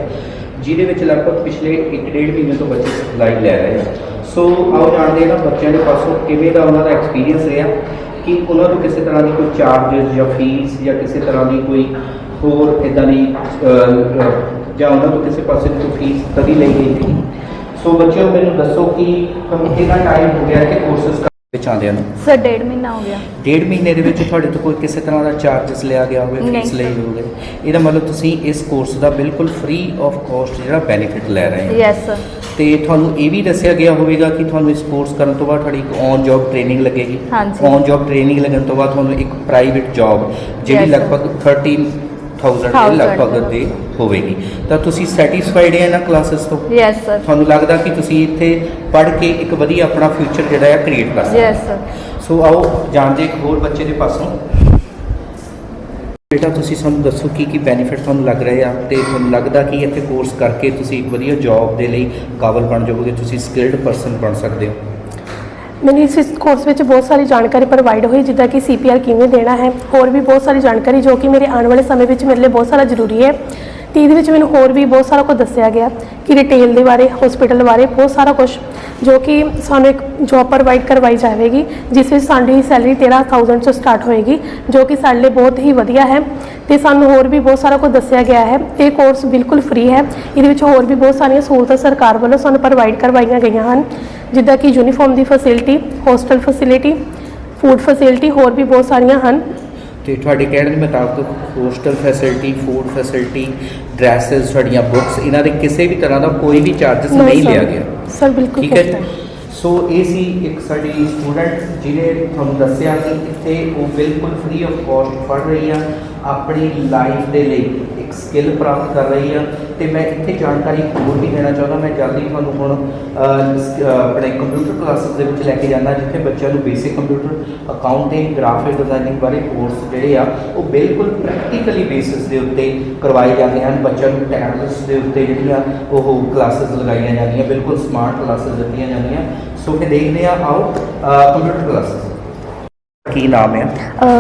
A: ਜਿਹਦੇ ਵਿੱਚ ਲਗਭਗ ਪਿਛਲੇ 1.5 ਮਹੀਨੇ ਤੋਂ ਬੱਚੇ ਸਿਖਲਾਈ ਲੈ ਰਹੇ ਆ। ਸੋ ਆਓ ਜਾਣਦੇ ਹਾਂ ਬੱਚਿਆਂ ਦੇ ਪਾਸੋਂ ਕਿਵੇਂ ਦਾ ਉਹਨਾਂ ਦਾ ਐਕਸਪੀਰੀਅੰਸ ਰਿਹਾ, ਕਿ ਉਹਨਾਂ ਨੂੰ ਕਿਸੇ ਤਰ੍ਹਾਂ ਦੀ ਕੋਈ ਚਾਰजेस ਜਾਂ ਫੀਸ ਜਾਂ ਕਿਸੇ ਤਰ੍ਹਾਂ ਦੀ ਕੋਈ ਹੋਰ ਇਦਾਂ ਦੀ ਜਾਂ ਉਹਨਾਂ ਨੂੰ ਕਿਸੇ ਪਾਸੇ ਦੀ ਕੋਈ ਫੀਸ ਕਦੀ ਲਈ ਗਈ ਸੀ। ਸੋ ਬੱਚਿਓ ਮੈਨੂੰ ਦੱਸੋ ਕਿ ਤੁਹਾਨੂੰ ਕਿੰਨਾ ਟਾਈਮ ਹੋ ਗਿਆ ਕਿ ਕੋਰਸਸ ਵਿੱਚ ਆਉਂਦਿਆਂ ਨੂੰ
D: ਸਰ ਡੇਢ ਮਹੀਨਾ ਹੋ ਗਿਆ
A: ਡੇਢ ਮਹੀਨੇ ਦੇ ਵਿੱਚ ਤੁਹਾਡੇ ਤੋਂ ਕੋਈ ਕਿਸੇ ਤਰ੍ਹਾਂ ਦਾ ਚਾਰजेस ਲਿਆ ਗਿਆ ਹੋਵੇ
D: ਨਹੀਂ
A: ਫੀਸ ਲਈ
D: sir।
A: ਹੋਵੇ ਇਹਦਾ ਮਤਲਬ ਤੁਸੀਂ ਇਸ ਕੋਰਸ ਦਾ ਬਿਲਕੁਲ ਫ੍ਰੀ ਆਫ ਕਾਸਟ ਜਿਹੜਾ ਬੈਨੀਫਿਟ ਲੈ ਰਹੇ ਹੋ
D: ਯੈਸ ਸਰ
A: ਤੇ ਤੁਹਾਨੂੰ ਇਹ ਵੀ ਦੱਸਿਆ ਗਿਆ ਹੋਵੇਗਾ ਕਿ ਤੁਹਾਨੂੰ ਇਸ ਕੋਰਸ ਕਰਨ ਤੋਂ ਬਾਅਦ ਤੁਹਾਡੀ ਇੱਕ ਔਨ ਜੌਬ ਟ੍ਰੇਨਿੰਗ ਲੱਗੇਗੀ
D: ਹਾਂਜੀ।
A: ਔਨ ਜੌਬ ਟ੍ਰੇਨਿੰਗ ਲੱਗਣ ਤੋਂ ਬਾਅਦ ਤੁਹਾਨੂੰ ਇੱਕ ਪ੍ਰਾਈਵੇਟ ਜੌਬ ਜਿਹੜੀ
D: Yes, sir।
A: ਲਗਭਗ 1000 ਦੇ
D: Thousand
A: ਲਗਭਗ
D: ਦੇ।
A: ਹੋਵੇਗੀ। ਤਾਂ ਤੁਸੀਂ ਸੈਟੀਸਫਾਈਡ ਹੈ ਇਹਨਾਂ ਕਲਾਸਿਸ ਤੋਂ?
D: ਯੈਸ ਸਰ
A: ਤੁਹਾਨੂੰ ਲੱਗਦਾ ਕਿ ਤੁਸੀਂ ਇੱਥੇ ਪੜ੍ਹ ਕੇ ਇੱਕ ਵਧੀਆ ਆਪਣਾ ਫਿਊਚਰ ਜਿਹੜਾ ਹੈ ਕ੍ਰੀਏਟ ਕਰ ਸਕਦੇ
D: ਯੈਸ ਸਰ
A: ਸੋ ਆਓ ਜਾਣਦੇ ਇੱਕ ਹੋਰ ਬੱਚੇ ਦੇ ਪਾਸੋਂ। ਬੇਟਾ ਤੁਸੀਂ ਸਾਨੂੰ ਦੱਸੋ ਕੀ ਕੀ ਬੈਨੀਫਿਟ ਤੁਹਾਨੂੰ ਲੱਗ ਰਹੇ ਆ ਤੇ ਤੁਹਾਨੂੰ ਲੱਗਦਾ ਕਿ ਇੱਥੇ ਕੋਰਸ ਕਰਕੇ ਤੁਸੀਂ ਇੱਕ ਵਧੀਆ ਜੌਬ ਦੇ ਲਈ ਕਾਬਲ ਬਣ ਜਾਓਗੇ ਤੁਸੀਂ ਸਕਿਲਡ ਪਰਸਨ ਬਣ ਸਕਦੇ ਹੋ?
E: ਮੈਨੂੰ ਇਸ ਕੋਰਸ ਵਿੱਚ ਬਹੁਤ ਸਾਰੀ ਜਾਣਕਾਰੀ ਪ੍ਰੋਵਾਈਡ ਹੋਈ ਜਿੱਦਾਂ ਕਿ ਸੀਪੀਆਰ ਕਿਵੇਂ ਦੇਣਾ ਹੈ। ਹੋਰ ਵੀ ਬਹੁਤ ਸਾਰੀ ਜਾਣਕਾਰੀ ਜੋ ਕਿ ਮੇਰੇ ਆਉਣ ਵਾਲੇ ਸਮੇਂ ਵਿੱਚ ਮੇਰੇ ਲਈ ਬਹੁਤ ਸਾਰਾ ਜ਼ਰੂਰੀ ਹੈ। ਤੇ ਇਹਦੇ ਵਿੱਚ ਮੈਨੂੰ ਹੋਰ ਵੀ ਬਹੁਤ ਸਾਰਾ ਕੁਝ ਦੱਸਿਆ ਗਿਆ ਕਿ ਰਿਟੇਲ ਦੇ ਬਾਰੇ ਹਸਪੀਟਲ ਬਾਰੇ, ਬਹੁਤ ਸਾਰਾ ਕੁਝ ਜੋ ਕਿ ਸਾਨੂੰ ਇੱਕ ਜੌਬ ਪ੍ਰੋਵਾਈਡ ਕਰਵਾਈ ਜਾਵੇਗੀ, ਜਿਸ ਵਿੱਚ ਸਾਡੀ ਸੈਲਰੀ 13000 ਤੋਂ ਸਟਾਰਟ ਹੋਏਗੀ, ਜੋ ਕਿ ਸਾਡੇ ਲਈ ਬਹੁਤ ਹੀ ਵਧੀਆ ਹੈ। ਤੇ ਸਾਨੂੰ ਹੋਰ ਵੀ ਬਹੁਤ ਸਾਰਾ ਕੁਝ ਦੱਸਿਆ ਗਿਆ ਹੈ। ਇਹ ਕੋਰਸ ਬਿਲਕੁਲ ਫ੍ਰੀ ਹੈ। ਇਹਦੇ ਵਿੱਚ ਹੋਰ ਵੀ ਬਹੁਤ ਸਾਰੀਆਂ ਸਹੂਲਤਾਂ ਸਰਕਾਰ ਵੱਲੋਂ ਸਾਨੂੰ ਪ੍ਰੋਵਾਈਡ ਕਰਵਾਈਆਂ ਗਈਆਂ ਹਨ। ਜਿੱਦਾਂ ਕਿ ਯੂਨੀਫਾਰਮ ਦੀ facility hostel facility food facility ਹੋਰ ਵੀ ਬਹੁਤ ਸਾਰੀਆਂ ਹਨ।
A: ਤੇ ਤੁਹਾਡੇ ਕਹਿਣ ਦੇ ਮੁਤਾਬਕ hostel facility food facility dresses ਤੁਹਾਡੀਆਂ ਬੁੱਕਸ ਇਹਨਾਂ ਦੇ ਕਿਸੇ ਵੀ ਤਰ੍ਹਾਂ ਦਾ ਕੋਈ ਵੀ ਚਾਰजेस
E: No,
A: ਨਹੀਂ
E: sir.
A: ਲਿਆ ਗਿਆ।
E: ਸਰ ਬਿਲਕੁਲ
A: ਠੀਕ ਹੈ
E: correct
A: ਸੋ ਇਹ ਸੀ ਇੱਕ ਸਾਡੀ ਸਟੂਡੈਂਟ ਜਿਹਨੇ ਤੁਹਾਨੂੰ ਦੱਸਿਆ ਕਿ ਇੱਥੇ ਉਹ ਬਿਲਕੁਲ ਫ੍ਰੀ ਆਫ ਕਾਸਟ ਪੜ੍ਹ ਰਹੀ ਆ ਆਪਣੀ ਲਾਈਫ ਦੇ ਲਈ ਇੱਕ ਸਕਿੱਲ ਪ੍ਰਾਪਤ ਕਰ ਰਹੀ ਆ। ਤੇ ਮੈਂ ਇੱਥੇ ਜਾਣਕਾਰੀ ਹੋਰ ਵੀ ਦੇਣਾ ਚਾਹੁੰਦਾ, ਮੈਂ ਜਲਦੀ ਤੁਹਾਨੂੰ ਹੁਣ ਆਪਣੇ ਕੰਪਿਊਟਰ ਕਲਾਸਿਸ ਦੇ ਵਿੱਚ ਲੈ ਕੇ ਜਾਣਾ ਜਿੱਥੇ ਬੱਚਿਆਂ ਨੂੰ basic computer accounting graphic designing ਬਾਰੇ ਕੋਰਸ ਜਿਹੜੇ ਆ, ਉਹ ਬਿਲਕੁਲ ਪ੍ਰੈਕਟੀਕਲੀ ਬੇਸਿਸ ਦੇ ਉੱਤੇ ਕਰਵਾਏ ਜਾਂਦੇ ਹਨ। ਬੱਚਿਆਂ ਨੂੰ ਟੈਬਲੇਟਸ ਦੇ ਉੱਤੇ ਜਿਹੜੀਆਂ ਉਹ ਕਲਾਸਿਸ ਲਗਾਈਆਂ ਜਾਂਦੀਆਂ, ਬਿਲਕੁਲ ਸਮਾਰਟ ਕਲਾਸਿਸ ਦਿੱਤੀਆਂ ਜਾਂਦੀਆਂ। ਸੋ ਫਿਰ ਦੇਖਦੇ ਆ ਆਓ ਕੰਪਿਊਟਰ ਕਲਾਸਿਸ ਕੀ ਨਾਮ ਹੈ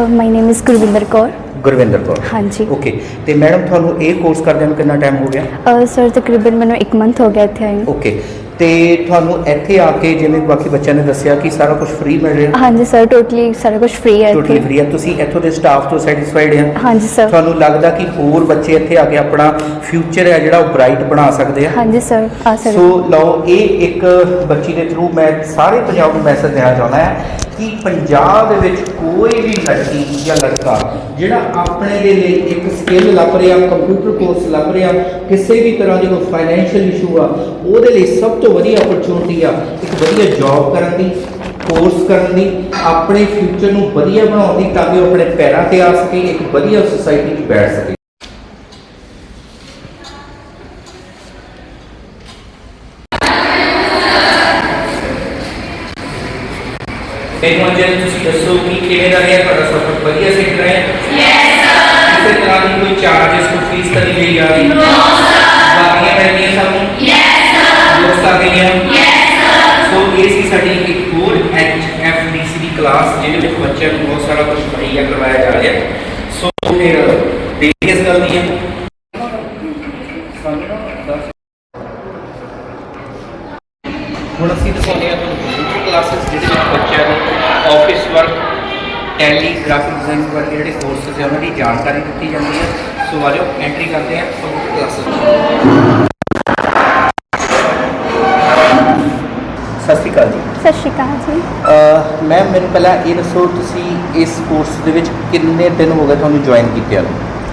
F: my name is Gurvinder Kaur.
A: Gurvinder Kaur.
F: ਹਾਂਜੀ।
A: ਓਕੇ ਤੇ ਮੈਡਮ ਤੁਹਾਨੂੰ ਇਹ ਕੋਰਸ ਕਰਦਿਆਂ ਨੂੰ ਕਿੰਨਾ ਟਾਈਮ ਹੋ ਗਿਆ?
F: ਸਰ ਤਕਰੀਬਨ ਮੈਨੂੰ 1 ਮੰਥ ਹੋ ਗਿਆ ਇੱਥੇ ਆਏ ਨੂੰ।
A: ਓਕੇ ਤੇ ਤੁਹਾਨੂੰ ਇੱਥੇ ਆ ਕੇ ਜਿਵੇਂ ਬਾਕੀ ਬੱਚਿਆਂ ਨੇ ਦੱਸਿਆ ਕਿ ਸਾਰਾ ਕੁਝ ਫ੍ਰੀ ਮਿਲ ਰਿਹਾ?
F: ਹਾਂਜੀ ਸਰ ਟੋਟਲੀ ਸਾਰਾ ਕੁਝ ਫ੍ਰੀ ਹੈ
A: ਟੋਟਲੀ
F: ਇੱਥੇ।
A: ਫ੍ਰੀ ਹੈ। ਤੁਸੀਂ ਇੱਥੋਂ ਦੇ ਸਟਾਫ ਤੋਂ ਸੈਟੀਸਫਾਈਡ ਆ
F: ਹਾਂਜੀ ਸਰ
A: ਤੁਹਾਨੂੰ ਲੱਗਦਾ ਕਿ ਹੋਰ ਬੱਚੇ ਇੱਥੇ ਆ ਕੇ ਆਪਣਾ ਫਿਊਚਰ ਹੈ ਜਿਹੜਾ ਉਹ ਬ੍ਰਾਈਟ ਬਣਾ ਸਕਦੇ ਆ?
F: ਹਾਂਜੀ ਸਰ ਆ ਸਰ
A: ਸੋ ਲਓ ਇਹ ਇੱਕ ਬੱਚੀ ਦੇ ਥਰੂ ਮੈਂ ਸਾਰੇ ਪੰਜਾਬ ਨੂੰ ਮੈਸੇਜ ਦੇਣਾ ਚਾਹੁੰਦਾ ਹਾਂ। ਕਿ ਪੰਜਾਬ ਦੇ ਵਿੱਚ ਕੋਈ ਵੀ ਲੜਕੀ ਜਾਂ ਲੜਕਾ ਜਿਹੜਾ ਆਪਣੇ ਦੇ ਲਈ ਇੱਕ ਸਕਿੱਲ ਲੱਭ ਰਿਹਾ ਕੰਪਿਊਟਰ ਕੋਰਸ ਲੱਭ ਰਿਹਾ, ਕਿਸੇ ਵੀ ਤਰ੍ਹਾਂ ਦੀ ਕੋਈ ਫਾਈਨੈਂਸ਼ੀਅਲ ਇਸ਼ੂ ਆ, ਉਹਦੇ ਲਈ ਸਭ ਤੋਂ ਵਧੀਆ ਓਪਰਚੁਨਿਟੀ ਆ ਇੱਕ ਵਧੀਆ ਜੌਬ ਕਰਨ ਦੀ ਕੋਰਸ ਕਰਨ ਦੀ, ਆਪਣੇ ਫਿਊਚਰ ਨੂੰ ਵਧੀਆ ਬਣਾਉਣ ਦੀ ਤਾਂ ਕਿ ਉਹ ਆਪਣੇ ਪੈਰਾਂ ਤੇ ਆ ਸਕੇ, ਇੱਕ ਵਧੀਆ ਸੁਸਾਇਟੀ 'ਚ ਬੈਠ ਸਕੇ। ਮੈਨੂੰ ਅੱਜ ਤੁਸੀਂ ਦੱਸੋ ਕਿ ਕਿਵੇਂ ਦਾ ਰਿਹਾ ਤੁਹਾਡਾ ਸਫ਼ਰ ਵਧੀਆ ਸਿੱਖ ਰਹੇ ਯੈਸ ਸਰ ਕਿਸੇ ਤਰ੍ਹਾਂ ਦੀ ਕੋਈ ਚਾਰजेस ਕੋਈ ਫੀਸ ਤਾਂ ਨਹੀਂ ਲਈ ਜਾ ਰਹੀ ਨੋ ਸਰ ਬਾਕੀਆਂ ਮਿਲਦੀਆਂ ਸਾਨੂੰ ਯੈਸ ਸਰ ਬੁੱਕਸ ਆ ਗਈਆਂ ਯੈਸ ਸਰ ਸੋ ਇਹ ਸੀ ਸਾਡੀ ਇੱਕ ਹੋਰ ਐਚਐਫਡੀਸੀ ਦੀ ਕਲਾਸ ਜਿਹਦੇ ਵਿੱਚ ਬੱਚਿਆਂ ਨੂੰ ਬਹੁਤ ਸਾਰਾ ਕੁਝ ਮੁਹੱਈਆ ਕਰਵਾਇਆ ਪਹਿਲਾਂ ਇਹ ਦੱਸੋ ਤੁਸੀਂ ਇਸ ਕੋਰਸ ਦੇ ਵਿੱਚ ਕਿੰਨੇ ਦਿਨ ਹੋ ਗਏ ਤੁਹਾਨੂੰ ਜੁਆਇਨ ਕੀਤੇ ਨੂੰ?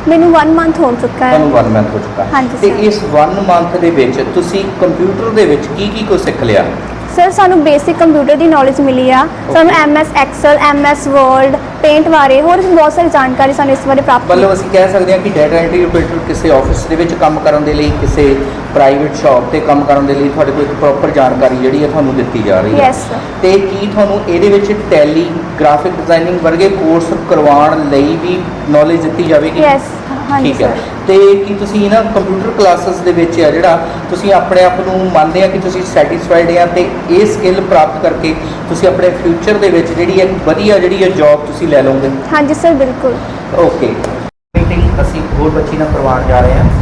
F: ਮੈਨੂੰ 1 ਮੰਥ ਹੋ ਚੁੱਕਾ ਹੈ।
A: ਤੁਹਾਨੂੰ 1 ਮੰਥ ਹੋ ਚੁੱਕਾ
F: ਹਾਂਜੀ
A: ਤੇ
F: sir।
A: ਇਸ 1 ਮੰਥ ਦੇ ਵਿੱਚ ਤੁਸੀਂ ਕੰਪਿਊਟਰ ਦੇ ਵਿੱਚ ਕੀ ਕੀ ਕੁਝ ਸਿੱਖ ਲਿਆ?
F: ਸਰ ਸਾਨੂੰ ਬੇਸਿਕ ਕੰਪਿਊਟਰ ਦੀ ਨੌਲੇਜ ਮਿਲੀ ਆ। ਸਾਨੂੰ MS Excel MS Word paint ਬਾਰੇ ਹੋਰ ਵੀ ਬਹੁਤ ਸਾਰੀ ਜਾਣਕਾਰੀ ਸਾਨੂੰ ਇਸ ਬਾਰੇ ਪ੍ਰਾਪਤ
A: ਮਤਲਬ ਅਸੀਂ ਕਹਿ ਸਕਦੇ ਹਾਂ ਕਿ ਡਾਟਾ ਐਂਟਰੀ ਆਪਰੇਟਰ ਕਿਸੇ ਆਫਿਸ ਦੇ ਵਿੱਚ ਕੰਮ ਕਰਨ ਦੇ ਲਈ ਕਿਸੇ ਪ੍ਰਾਈਵੇਟ ਸ਼ਾਪ ਤੇ ਕੰਮ ਕਰਨ ਦੇ ਲਈ ਤੁਹਾਡੇ ਕੋਲ ਇੱਕ ਪ੍ਰੋਪਰ ਜਾਣਕਾਰੀ ਜਿਹੜੀ ਹੈ ਤੁਹਾਨੂੰ ਦਿੱਤੀ ਜਾ ਰਹੀ ਹੈ।
F: Yes, sir.
A: ਤੇ ਕੀ ਤੁਹਾਨੂੰ ਇਹਦੇ ਵਿੱਚ ਟੈਲੀ ਗ੍ਰਾਫਿਕ ਡਿਜ਼ਾਈਨਿੰਗ ਵਰਗੇ ਕੋਰਸ ਕਰਵਾਉਣ ਲਈ ਵੀ ਨੌਲੇਜ ਦਿੱਤੀ ਜਾਵੇਗੀ?
F: ਯੈਸ ਹਾਂਜੀ
A: ਠੀਕ ਹੈ।
F: ਸਰ
A: ਤੇ ਕੀ ਤੁਸੀਂ ਇਹਨਾਂ ਕੰਪਿਊਟਰ ਕਲਾਸਿਸ ਦੇ ਵਿੱਚ ਆ ਜਿਹੜਾ ਤੁਸੀਂ ਆਪਣੇ ਆਪ ਨੂੰ ਮੰਨਦੇ ਆ ਕਿ ਤੁਸੀਂ ਸੈਟੀਸਫਾਈਡ ਆ ਤੇ ਇਹ ਸਕਿੱਲ ਪ੍ਰਾਪਤ ਕਰਕੇ ਤੁਸੀਂ ਆਪਣੇ ਫਿਊਚਰ ਦੇ ਵਿੱਚ ਜਿਹੜੀ ਹੈ ਵਧੀਆ ਜਿਹੜੀ ਹੈ ਜੌਬ ਤੁਸੀਂ ਲੈ ਲਓਗੇ?
F: ਹਾਂਜੀ ਸਰ ਬਿਲਕੁਲ।
A: ਓਕੇ ਮੀਟਿੰਗ ਅਸੀਂ ਹੋਰ ਬੱਚੀ ਨਾਲ ਕਰਵਾਉਣ ਜਾ ਰਹੇ ਹਾਂ।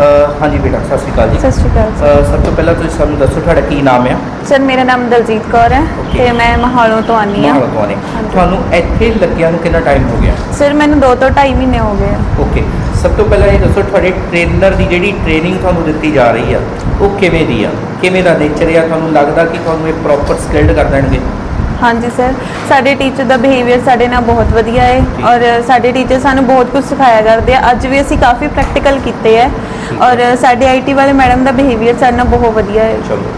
A: ਅਹ ਹਾਂਜੀ ਬੇਟਾ ਸਤਿ ਸ਼੍ਰੀ ਅਕਾਲ ਜੀ।
D: ਸਤਿ ਸ਼੍ਰੀ ਅਕਾਲ
A: ਅਹ ਸਭ ਤੋਂ ਪਹਿਲਾਂ ਤੁਸੀਂ ਸਾਨੂੰ ਦੱਸੋ ਤੁਹਾਡਾ ਕੀ ਨਾਮ ਆ?
D: ਸਰ ਮੇਰਾ ਨਾਮ ਦਲਜੀਤ ਕੌਰ ਹੈ
A: Okay.
D: ਤੇ ਮੈਂ ਮਹਾਲੋਂ ਤੋਂ ਆਨੀ ਆ
A: ਮਾਹੌਲ ਹੈ।
D: ਹਾਂਜੀ।
A: ਤੁਹਾਨੂੰ ਇੱਥੇ ਲੱਗਿਆ ਨੂੰ ਕਿੰਨਾ ਟਾਈਮ ਹੋ ਗਿਆ?
D: ਸਰ ਮੈਨੂੰ 2 ਤੋਂ 2.5 ਮਹੀਨੇ ਹੋ ਗਏ ਆ।
A: ਓਕੇ ਸਭ ਤੋਂ ਪਹਿਲਾਂ ਇਹ ਦੱਸੋ ਤੁਹਾਡੇ ਟ੍ਰੇਨਰ ਦੀ ਜਿਹੜੀ ਟ੍ਰੇਨਿੰਗ ਤੁਹਾਨੂੰ ਦਿੱਤੀ ਜਾ ਰਹੀ ਆ ਉਹ ਕਿਵੇਂ ਦੀ ਆ? ਕਿਵੇਂ ਦਾ ਨੇਚਰ ਆ? ਤੁਹਾਨੂੰ ਲੱਗਦਾ ਕਿ ਤੁਹਾਨੂੰ ਇਹ ਪ੍ਰੋਪਰ ਸਕਿਲਡ ਕਰ ਦੇਣਗੇ?
D: ਹਾਂਜੀ ਸਰ ਸਾਡੇ ਟੀਚਰ ਦਾ ਬਿਹੇਵੀਅਰ ਸਾਡੇ ਨਾਲ ਬਹੁਤ ਵਧੀਆ ਹੈ। ਔਰ ਸਾਡੇ ਟੀਚਰ ਸਾਨੂੰ ਬਹੁਤ ਕੁਝ ਸਿਖਾਇਆ ਕਰਦੇ ਆ। ਅੱਜ ਵੀ ਅਸੀਂ ਕਾਫੀ ਪ੍ਰੈਕਟੀਕਲ ਕੀਤੇ ਹੈ। ਔਰ ਸਾਡੇ ਆਈਟੀ ਵਾਲੇ ਮੈਡਮ ਦਾ ਬਿਹੇਵੀਅਰ ਸਾਡੇ ਨਾਲ ਬਹੁਤ ਵਧੀਆ ਹੈ
A: ਚਲੋ।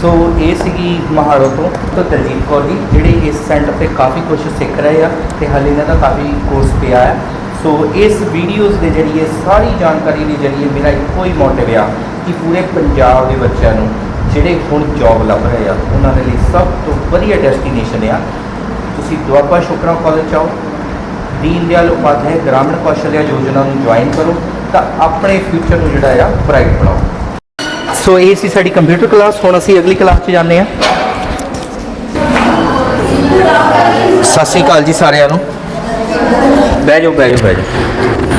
A: ਸੋ ਇਹ ਸੀਗੀ ਮਹਾੜੋ ਤੋਂ ਤੋਂ ਦਲਜੀਤ ਕੌਰ ਜੀ ਜਿਹੜੇ ਇਸ ਸੈਂਟਰ ਤੇ ਕਾਫੀ ਕੁਝ ਸਿੱਖ ਰਹੇ ਆ ਤੇ ਹਾਲੇ ਇਹਨਾਂ ਦਾ ਕਾਫੀ ਕੋਰਸ ਪਿਆ ਹੈ। ਸੋ ਇਸ ਵੀਡੀਓਜ਼ ਦੇ ਜਰੀਏ ਸਾਰੀ ਜਾਣਕਾਰੀ ਦੇ ਜਰੀਏ ਮੇਰਾ ਇੱਕੋ ਹੀ ਮੋਟਿਵ ਆ ਕਿ ਪੂਰੇ ਪੰਜਾਬ ਦੇ ਬੱਚਿਆਂ ਨੂੰ ਜਿਹੜੇ ਹੁਣ ਜੌਬ ਲੱਭ ਰਹੇ ਆ, ਉਹਨਾਂ ਦੇ ਲਈ ਸਭ ਤੋਂ ਵਧੀਆ ਡੈਸਟੀਨੇਸ਼ਨ ਆ। ਤੁਸੀਂ ਦੁਆਬਾ ਸ਼ੁਕਰਾ ਕਾਲਜ ਆਓ ਦੀਨ ਦਿਆਲ ਉਪਾਧਿਆਏ ਗ੍ਰਾਮੀਣ ਕੌਸ਼ਲਿਆ ਯੋਜਨਾ ਨੂੰ ਜੁਆਇਨ ਕਰੋ ਤਾਂ ਆਪਣੇ ਫਿਊਚਰ ਨੂੰ ਜਿਹੜਾ ਆ ਬ੍ਰਾਈਟ ਬਣਾਓ। ਸੋ ਇਹ ਸੀ ਸਾਡੀ ਕੰਪਿਊਟਰ ਕਲਾਸ ਹੁਣ ਅਸੀਂ ਅਗਲੀ ਕਲਾਸ 'ਚ ਜਾਂਦੇ ਹਾਂ। ਸਤਿ ਸ਼੍ਰੀ ਅਕਾਲ ਜੀ ਸਾਰਿਆਂ ਨੂੰ। ਬਹਿ ਜਾਓ ਬਹਿ ਜਾਓ ਬਹਿ ਜਾਓ।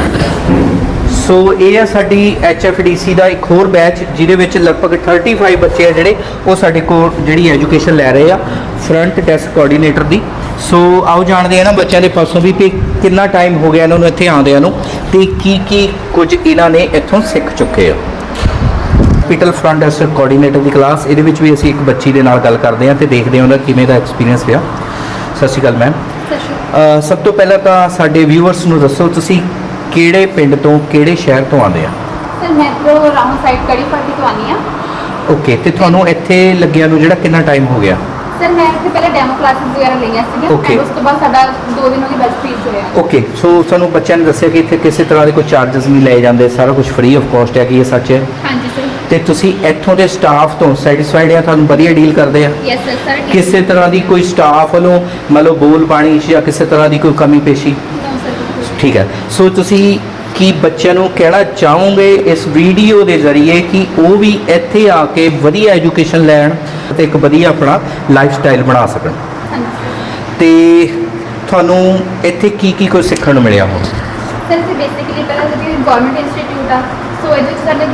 A: ਸੋ ਇਹ ਆ ਸਾਡੀ HFDC ਦਾ ਇੱਕ ਹੋਰ ਬੈਚ ਜਿਹਦੇ ਵਿੱਚ ਲਗਭਗ 35 ਬੱਚੇ ਆ ਜਿਹੜੇ ਉਹ ਸਾਡੇ ਕੋਲ ਜਿਹੜੀ ਐਜੂਕੇਸ਼ਨ ਲੈ ਰਹੇ ਆ ਫਰੰਟ ਡੈਸਕ ਕੋਆਰਡੀਨੇਟਰ ਦੀ। ਸੋ ਆਓ ਜਾਣਦੇ ਆ ਨਾ ਬੱਚਿਆਂ ਦੇ ਪਾਸੋਂ ਵੀ ਕਿ ਕਿੰਨਾ ਟਾਈਮ ਹੋ ਗਿਆ ਇਹਨਾਂ ਨੂੰ ਇੱਥੇ ਆਉਂਦਿਆਂ ਨੂੰ ਤੇ ਕੀ ਕੀ ਕੁਝ ਇਹਨਾਂ ਨੇ ਇੱਥੋਂ ਸਿੱਖ ਚੁੱਕੇ ਆ। ਹਸਪੀਟਲ ਫਰੰਟ ਡੈਸਕ ਕੋਆਰਡੀਨੇਟਰ ਦੀ ਕਲਾਸ ਇਹਦੇ ਵਿੱਚ ਵੀ ਅਸੀਂ ਇੱਕ ਬੱਚੀ ਦੇ ਨਾਲ ਗੱਲ ਕਰਦੇ ਹਾਂ ਤੇ ਦੇਖਦੇ ਹਾਂ ਉਹਦਾ ਕਿਵੇਂ ਦਾ ਐਕਸਪੀਰੀਅੰਸ ਰਿਹਾ। ਸਤਿ ਸ਼੍ਰੀ ਅਕਾਲ ਮੈਮ ਅ, ਸਭ ਤੋਂ ਪਹਿਲਾਂ ਤਾਂ ਸਾਡੇ ਵਿਊਅਰਸ ਨੂੰ ਦੱਸੋ ਤੁਸੀਂ ਕਿਹੜੇ ਪਿੰਡ ਤੋਂ ਕਿਹੜੇ ਸ਼ਹਿਰ ਤੋਂ ਆਉਂਦੇ ਆ?
G: ਸਰ ਮੈਂ ਤੋਂ ਰਾਉਂ ਸਾਈਡ ਕੜੀ ਪਾਰਟੀ ਤੋਂ ਆਨੀ ਆ
A: ਓਕੇ ਤੇ ਤੁਹਾਨੂੰ ਇੱਥੇ ਲੱਗਿਆ ਨੂੰ ਜਿਹੜਾ ਕਿੰਨਾ ਟਾਈਮ ਹੋ ਗਿਆ?
G: ਸਰ ਮੈਂ ਇੱਥੇ ਪਹਿਲੇ ਡੈਮੋ ਕਲਾਸਿਸ ਵਗੈਰਾ ਲਈਆਂ ਸੀਗੀਆਂ
A: Okay.
G: ਐਂਡ ਉਸ ਤੋਂ ਬਾਅਦ ਸਾਡਾ 2 ਦਿਨਾਂ ਦੀ ਬੈਚ ਫੀਸ ਹੋਇਆ।
A: ਓਕੇ ਸੋ ਸਾਨੂੰ ਬੱਚਿਆਂ ਨੇ ਦੱਸਿਆ ਕਿ ਇੱਥੇ ਕਿਸੇ ਤਰ੍ਹਾਂ ਦੇ ਕੋਈ ਚਾਰजेस ਨਹੀਂ ਲਏ ਜਾਂਦੇ ਸਾਰਾ ਕੁਝ ਫ੍ਰੀ ਆਫ ਕਾਸਟ ਹੈ ਕਿ ਇਹ ਸੱਚ ਹੈ?
G: ਹਾਂਜੀ ਸਰ।
A: ਤੇ ਤੁਸੀਂ ਇੱਥੋਂ ਦੇ ਸਟਾਫ ਤੋਂ ਸੈਟੀਸਫਾਈਡ ਆ ਤੁਹਾਨੂੰ ਵਧੀਆ ਡੀਲ ਕਰਦੇ ਆ?
G: ਯੈਸ ਸਰ ਸਰ
A: ਕਿਸੇ ਤਰ੍ਹਾਂ ਦੀ ਕੋਈ ਸਟਾਫ ਵੱਲੋਂ ਮੰਨ ਲਓ ਬੋਲ ਪਾਣੀ ਜਾਂ ਕਿਸੇ ਤਰ੍ਹਾਂ ਦੀ ਕੋਈ ਕਮੀ ਪੇਸ਼ੀ? ਠੀਕ ਹੈ। ਸੋ ਤੁਸੀਂ ਕੀ ਬੱਚਿਆਂ ਨੂੰ ਕਹਿਣਾ ਚਾਹੋਗੇ ਇਸ ਵੀਡੀਓ ਦੇ ਜ਼ਰੀਏ ਕਿ ਉਹ ਵੀ ਇੱਥੇ ਆ ਕੇ ਵਧੀਆ ਐਜੂਕੇਸ਼ਨ ਲੈਣ ਤੇ ਇੱਕ ਵਧੀਆ ਆਪਣਾ ਲਾਈਫ ਸਟਾਈਲ ਬਣਾ ਸਕਣ? ਤੇ ਤੁਹਾਨੂੰ ਇੱਥੇ ਕੀ ਕੀ ਕੁਝ ਸਿੱਖਣ ਨੂੰ ਮਿਲਿਆ ਹੋ
G: ਸਰ ਇਹ ਬੇਸਿਕਲੀ ਪਹਿਲਾਂ ਕਿ ਗਵਰਨਮੈਂਟ ਇੰਸਟੀਚਿਊਟ ਆ ਸੋ ਇਹਦੇ ਵਿੱਚ ਸਾਡੇ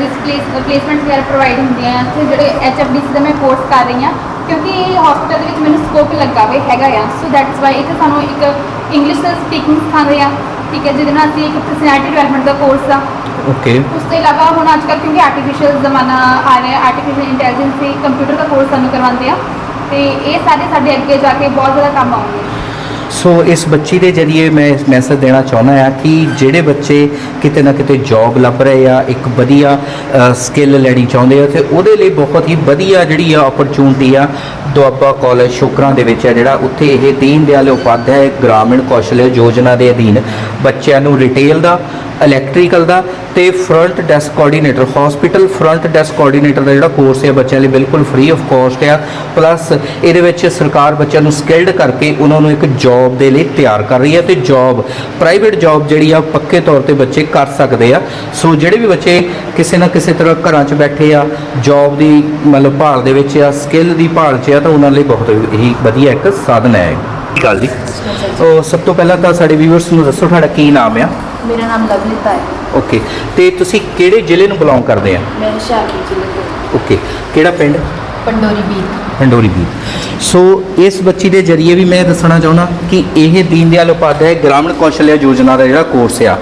G: ਡਿਸਪਲੇਸ ਪਲੇਸਮੈਂਟ ਵਗੈਰਾ ਪ੍ਰੋਵਾਈਡ ਹੁੰਦੀਆਂ ਆ। ਤੇ ਜਿਹੜੇ ਐਚਐਫਡੀਸੀ ਦਾ ਮੈਂ ਕੋਰਸ ਕਰ ਰਹੀ ਆ ਕਿਉਂਕਿ ਇਹ ਹਸਪੀਟਲ ਦੇ ਵਿੱਚ ਮੈਨੂੰ ਸਕੋਪ ਲੱਗਾ ਵੇ ਹੈਗਾ ਆ। ਸੋ ਦੈਟਸ ਵਾਈ ਇੱਥੇ ਸਾਨੂੰ ਇੱਕ ਇੰਗਲਿਸ਼ ਦਾ ਸਪੀਕਿੰਗ ਸਿਖਾਉਂਦੇ ਆ। ਠੀਕ ਹੈ ਜਿਹਦੇ ਨਾਲ ਅਸੀਂ ਇੱਕ ਪਰਸਨੈਲਿਟੀ ਡਿਵੈਲਪਮੈਂਟ ਦਾ ਕੋਰਸ ਆ।
A: ਓਕੇ
G: ਉਸ ਤੋਂ ਇਲਾਵਾ ਹੁਣ ਅੱਜ ਕੱਲ੍ਹ ਕਿਉਂਕਿ ਆਰਟੀਫੀਸ਼ੀਅਲ ਜ਼ਮਾਨਾ ਆ ਰਿਹਾ ਆਰਟੀਫੀਸ਼ੀਅਲ ਇੰਟੈਲੀਜੈਂਸ ਤੇ ਕੰਪਿਊਟਰ ਦਾ ਕੋਰਸ ਸਾਨੂੰ ਕਰਵਾਉਂਦੇ ਆ। ਤੇ ਇਹ ਸਾਰੇ ਸਾਡੇ ਅੱਗੇ ਜਾ ਕੇ ਬਹੁਤ ਜ਼ਿਆਦਾ ਕੰਮ ਆਉਣਗੇ।
A: ਸੋ ਇਸ ਬੱਚੀ ਦੇ ਜਰੀਏ ਮੈਂ ਮੈਸੇਜ ਦੇਣਾ ਚਾਹੁੰਦਾ ਆ ਕਿ ਜਿਹੜੇ ਬੱਚੇ ਕਿਤੇ ਨਾ ਕਿਤੇ ਜੌਬ ਲੱਭ ਰਹੇ ਆ, ਇੱਕ ਵਧੀਆ ਸਕਿੱਲ ਲੈਣੀ ਚਾਹੁੰਦੇ ਆ ਤੇ ਉਹਦੇ ਲਈ ਬਹੁਤ ਹੀ ਵਧੀਆ ਜਿਹੜੀ ਆ ਓਪਰਚੁਨਿਟੀ ਆ ਦੁਆਬਾ ਕਾਲਜ ਸ਼ੁਕਰਾਂ ਦੇ ਵਿੱਚ ਆ ਜਿਹੜਾ ਉੱਥੇ ਇਹ ਦੀਨ ਦਿਆਲ ਉਪਾਧਿਆਏ ਗ੍ਰਾਮੀਣ ਕੌਸ਼ਲ ਯੋਜਨਾ ਦੇ ਅਧੀਨ ਬੱਚਿਆਂ ਨੂੰ ਰਿਟੇਲ ਦਾ ਇਲੈਕਟ੍ਰੀਕਲ ਦਾ ਤੇ front desk coordinator hospital front desk coordinator ਦਾ ਜਿਹੜਾ ਕੋਰਸ ਹੈ ਬੱਚਿਆਂ ਲਈ ਬਿਲਕੁਲ ਫ੍ਰੀ ਆਫ ਕਾਸਟ ਆ। ਪਲੱਸ ਇਹਦੇ ਵਿੱਚ ਸਰਕਾਰ ਬੱਚਿਆਂ ਨੂੰ ਸਕਿਲਡ ਕਰਕੇ ਉਹਨਾਂ ਨੂੰ ਇੱਕ ਜੌਬ ਦੇ ਲਈ ਤਿਆਰ ਕਰ ਰਹੀ ਹੈ ਤੇ ਜੌਬ ਪ੍ਰਾਈਵੇਟ ਜੌਬ ਜਿਹੜੀ ਆ ਪੱਕੇ ਤੌਰ ਤੇ ਬੱਚੇ ਕਰ ਸਕਦੇ ਆ। ਸੋ ਜਿਹੜੇ ਵੀ ਬੱਚੇ ਕਿਸੇ ਨਾ ਕਿਸੇ ਤਰ੍ਹਾਂ ਘਰਾਂ 'ਚ ਬੈਠੇ ਆ ਜੌਬ ਦੀ ਮਤਲਬ ਭਾਲ ਦੇ ਵਿੱਚ ਆ ਸਕਿੱਲ ਦੀ ਭਾਲ 'ਚ ਆ ਤਾਂ ਉਹਨਾਂ ਲਈ ਬਹੁਤ ਹੀ ਵਧੀਆ ਇੱਕ ਸਾਧਨ ਹੈ। ਇਹ ਗੱਲ ਜੀ? ਸੋ ਸਭ ਤੋਂ ਪਹਿਲਾਂ ਤਾਂ ਸਾਡੇ ਵੀਵਰਸ ਨੂੰ ਦੱਸੋ ਤੁਹਾਡਾ ਕੀ ਨਾਮ ਆ?
H: ਮੇਰਾ ਨਾਮ ਲਵਲੀਤਾ ਹੈ।
A: ਓਕੇ ਤੇ ਤੁਸੀਂ ਕਿਹੜੇ ਜ਼ਿਲ੍ਹੇ ਨੂੰ ਬਿਲੋਂਗ ਕਰਦੇ ਆ?
H: ਮੈਂ ਹੁਸ਼ਿਆਰਪੁਰ ਜ਼ਿਲ੍ਹੇ ਤੋਂ।
A: ਓਕੇ ਕਿਹੜਾ ਪਿੰਡ?
H: ਪੰਡੋਰੀ ਬੀਤ
A: ਪੰਡੋਰੀ ਵੀ ਸੋ ਇਸ ਬੱਚੀ ਦੇ ਜਰੀਏ ਵੀ ਮੈਂ ਦੱਸਣਾ ਚਾਹੁੰਦਾ ਕਿ ਇਹ ਦੀਨਦਿਆਲ ਉਪਾਧਿਆਏ ਗ੍ਰਾਮੀਣ ਕੌਸ਼ਲਿਆ ਯੋਜਨਾ ਦਾ ਜਿਹੜਾ ਕੋਰਸ ਆ,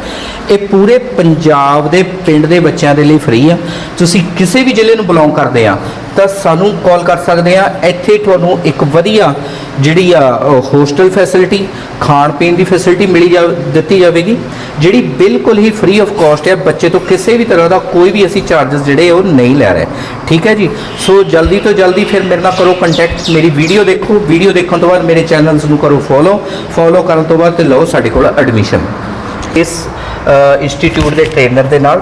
A: ਇਹ ਪੂਰੇ ਪੰਜਾਬ ਦੇ ਪਿੰਡ ਦੇ ਬੱਚਿਆਂ ਦੇ ਲਈ ਫ੍ਰੀ ਆ। ਤੁਸੀਂ ਕਿਸੇ ਵੀ ਜ਼ਿਲ੍ਹੇ ਨੂੰ ਬਿਲੋਂਗ ਕਰਦੇ ਆ, ਤਾਂ ਸਾਨੂੰ ਕਾਲ ਕਰ ਸਕਦੇ ਆ। ਇੱਥੇ ਤੁਹਾਨੂੰ ਇੱਕ ਵਧੀਆ ਜਿਹੜੀ ਆ ਹੋਸਟਲ ਫੈਸਿਲਿਟੀ ਖਾਣ ਪੀਣ ਦੀ ਫੈਸਿਲਿਟੀ ਮਿਲੀ ਜਾ, ਦਿੱਤੀ ਜਾਵੇਗੀ, ਜਿਹੜੀ ਬਿਲਕੁਲ ਹੀ ਫ੍ਰੀ ਆਫ ਕਾਸਟ ਹੈ ਬੱਚੇ ਤੋਂ ਕਿਸੇ ਵੀ ਤਰ੍ਹਾਂ ਦਾ ਕੋਈ ਵੀ ਅਸੀਂ ਚਾਰजेस ਜਿਹੜੇ ਉਹ ਨਹੀਂ ਲੈ ਰਹੇ। ਠੀਕ ਹੈ ਜੀ? ਸੋ ਜਲਦੀ ਤੋਂ ਜਲਦੀ ਫਿਰ ਮੇਰੇ ਨਾਲ ਕਰੋ ਕੰਟੈਕਟ ਮੇਰੀ ਵੀਡੀਓ ਦੇਖੋ। ਵੀਡੀਓ ਦੇਖਣ ਤੋਂ ਬਾਅਦ ਮੇਰੇ ਚੈਨਲਸ ਨੂੰ ਕਰੋ ਫੋਲੋ ਫੋਲੋ ਕਰਨ ਤੋਂ ਬਾਅਦ ਤੇ ਲਓ ਸਾਡੇ ਕੋਲ ਐਡਮਿਸ਼ਨ ਇਸ ਇੰਸਟੀਚਿਊਟ ਦੇ ਟ੍ਰੇਨਰ ਦੇ ਨਾਲ।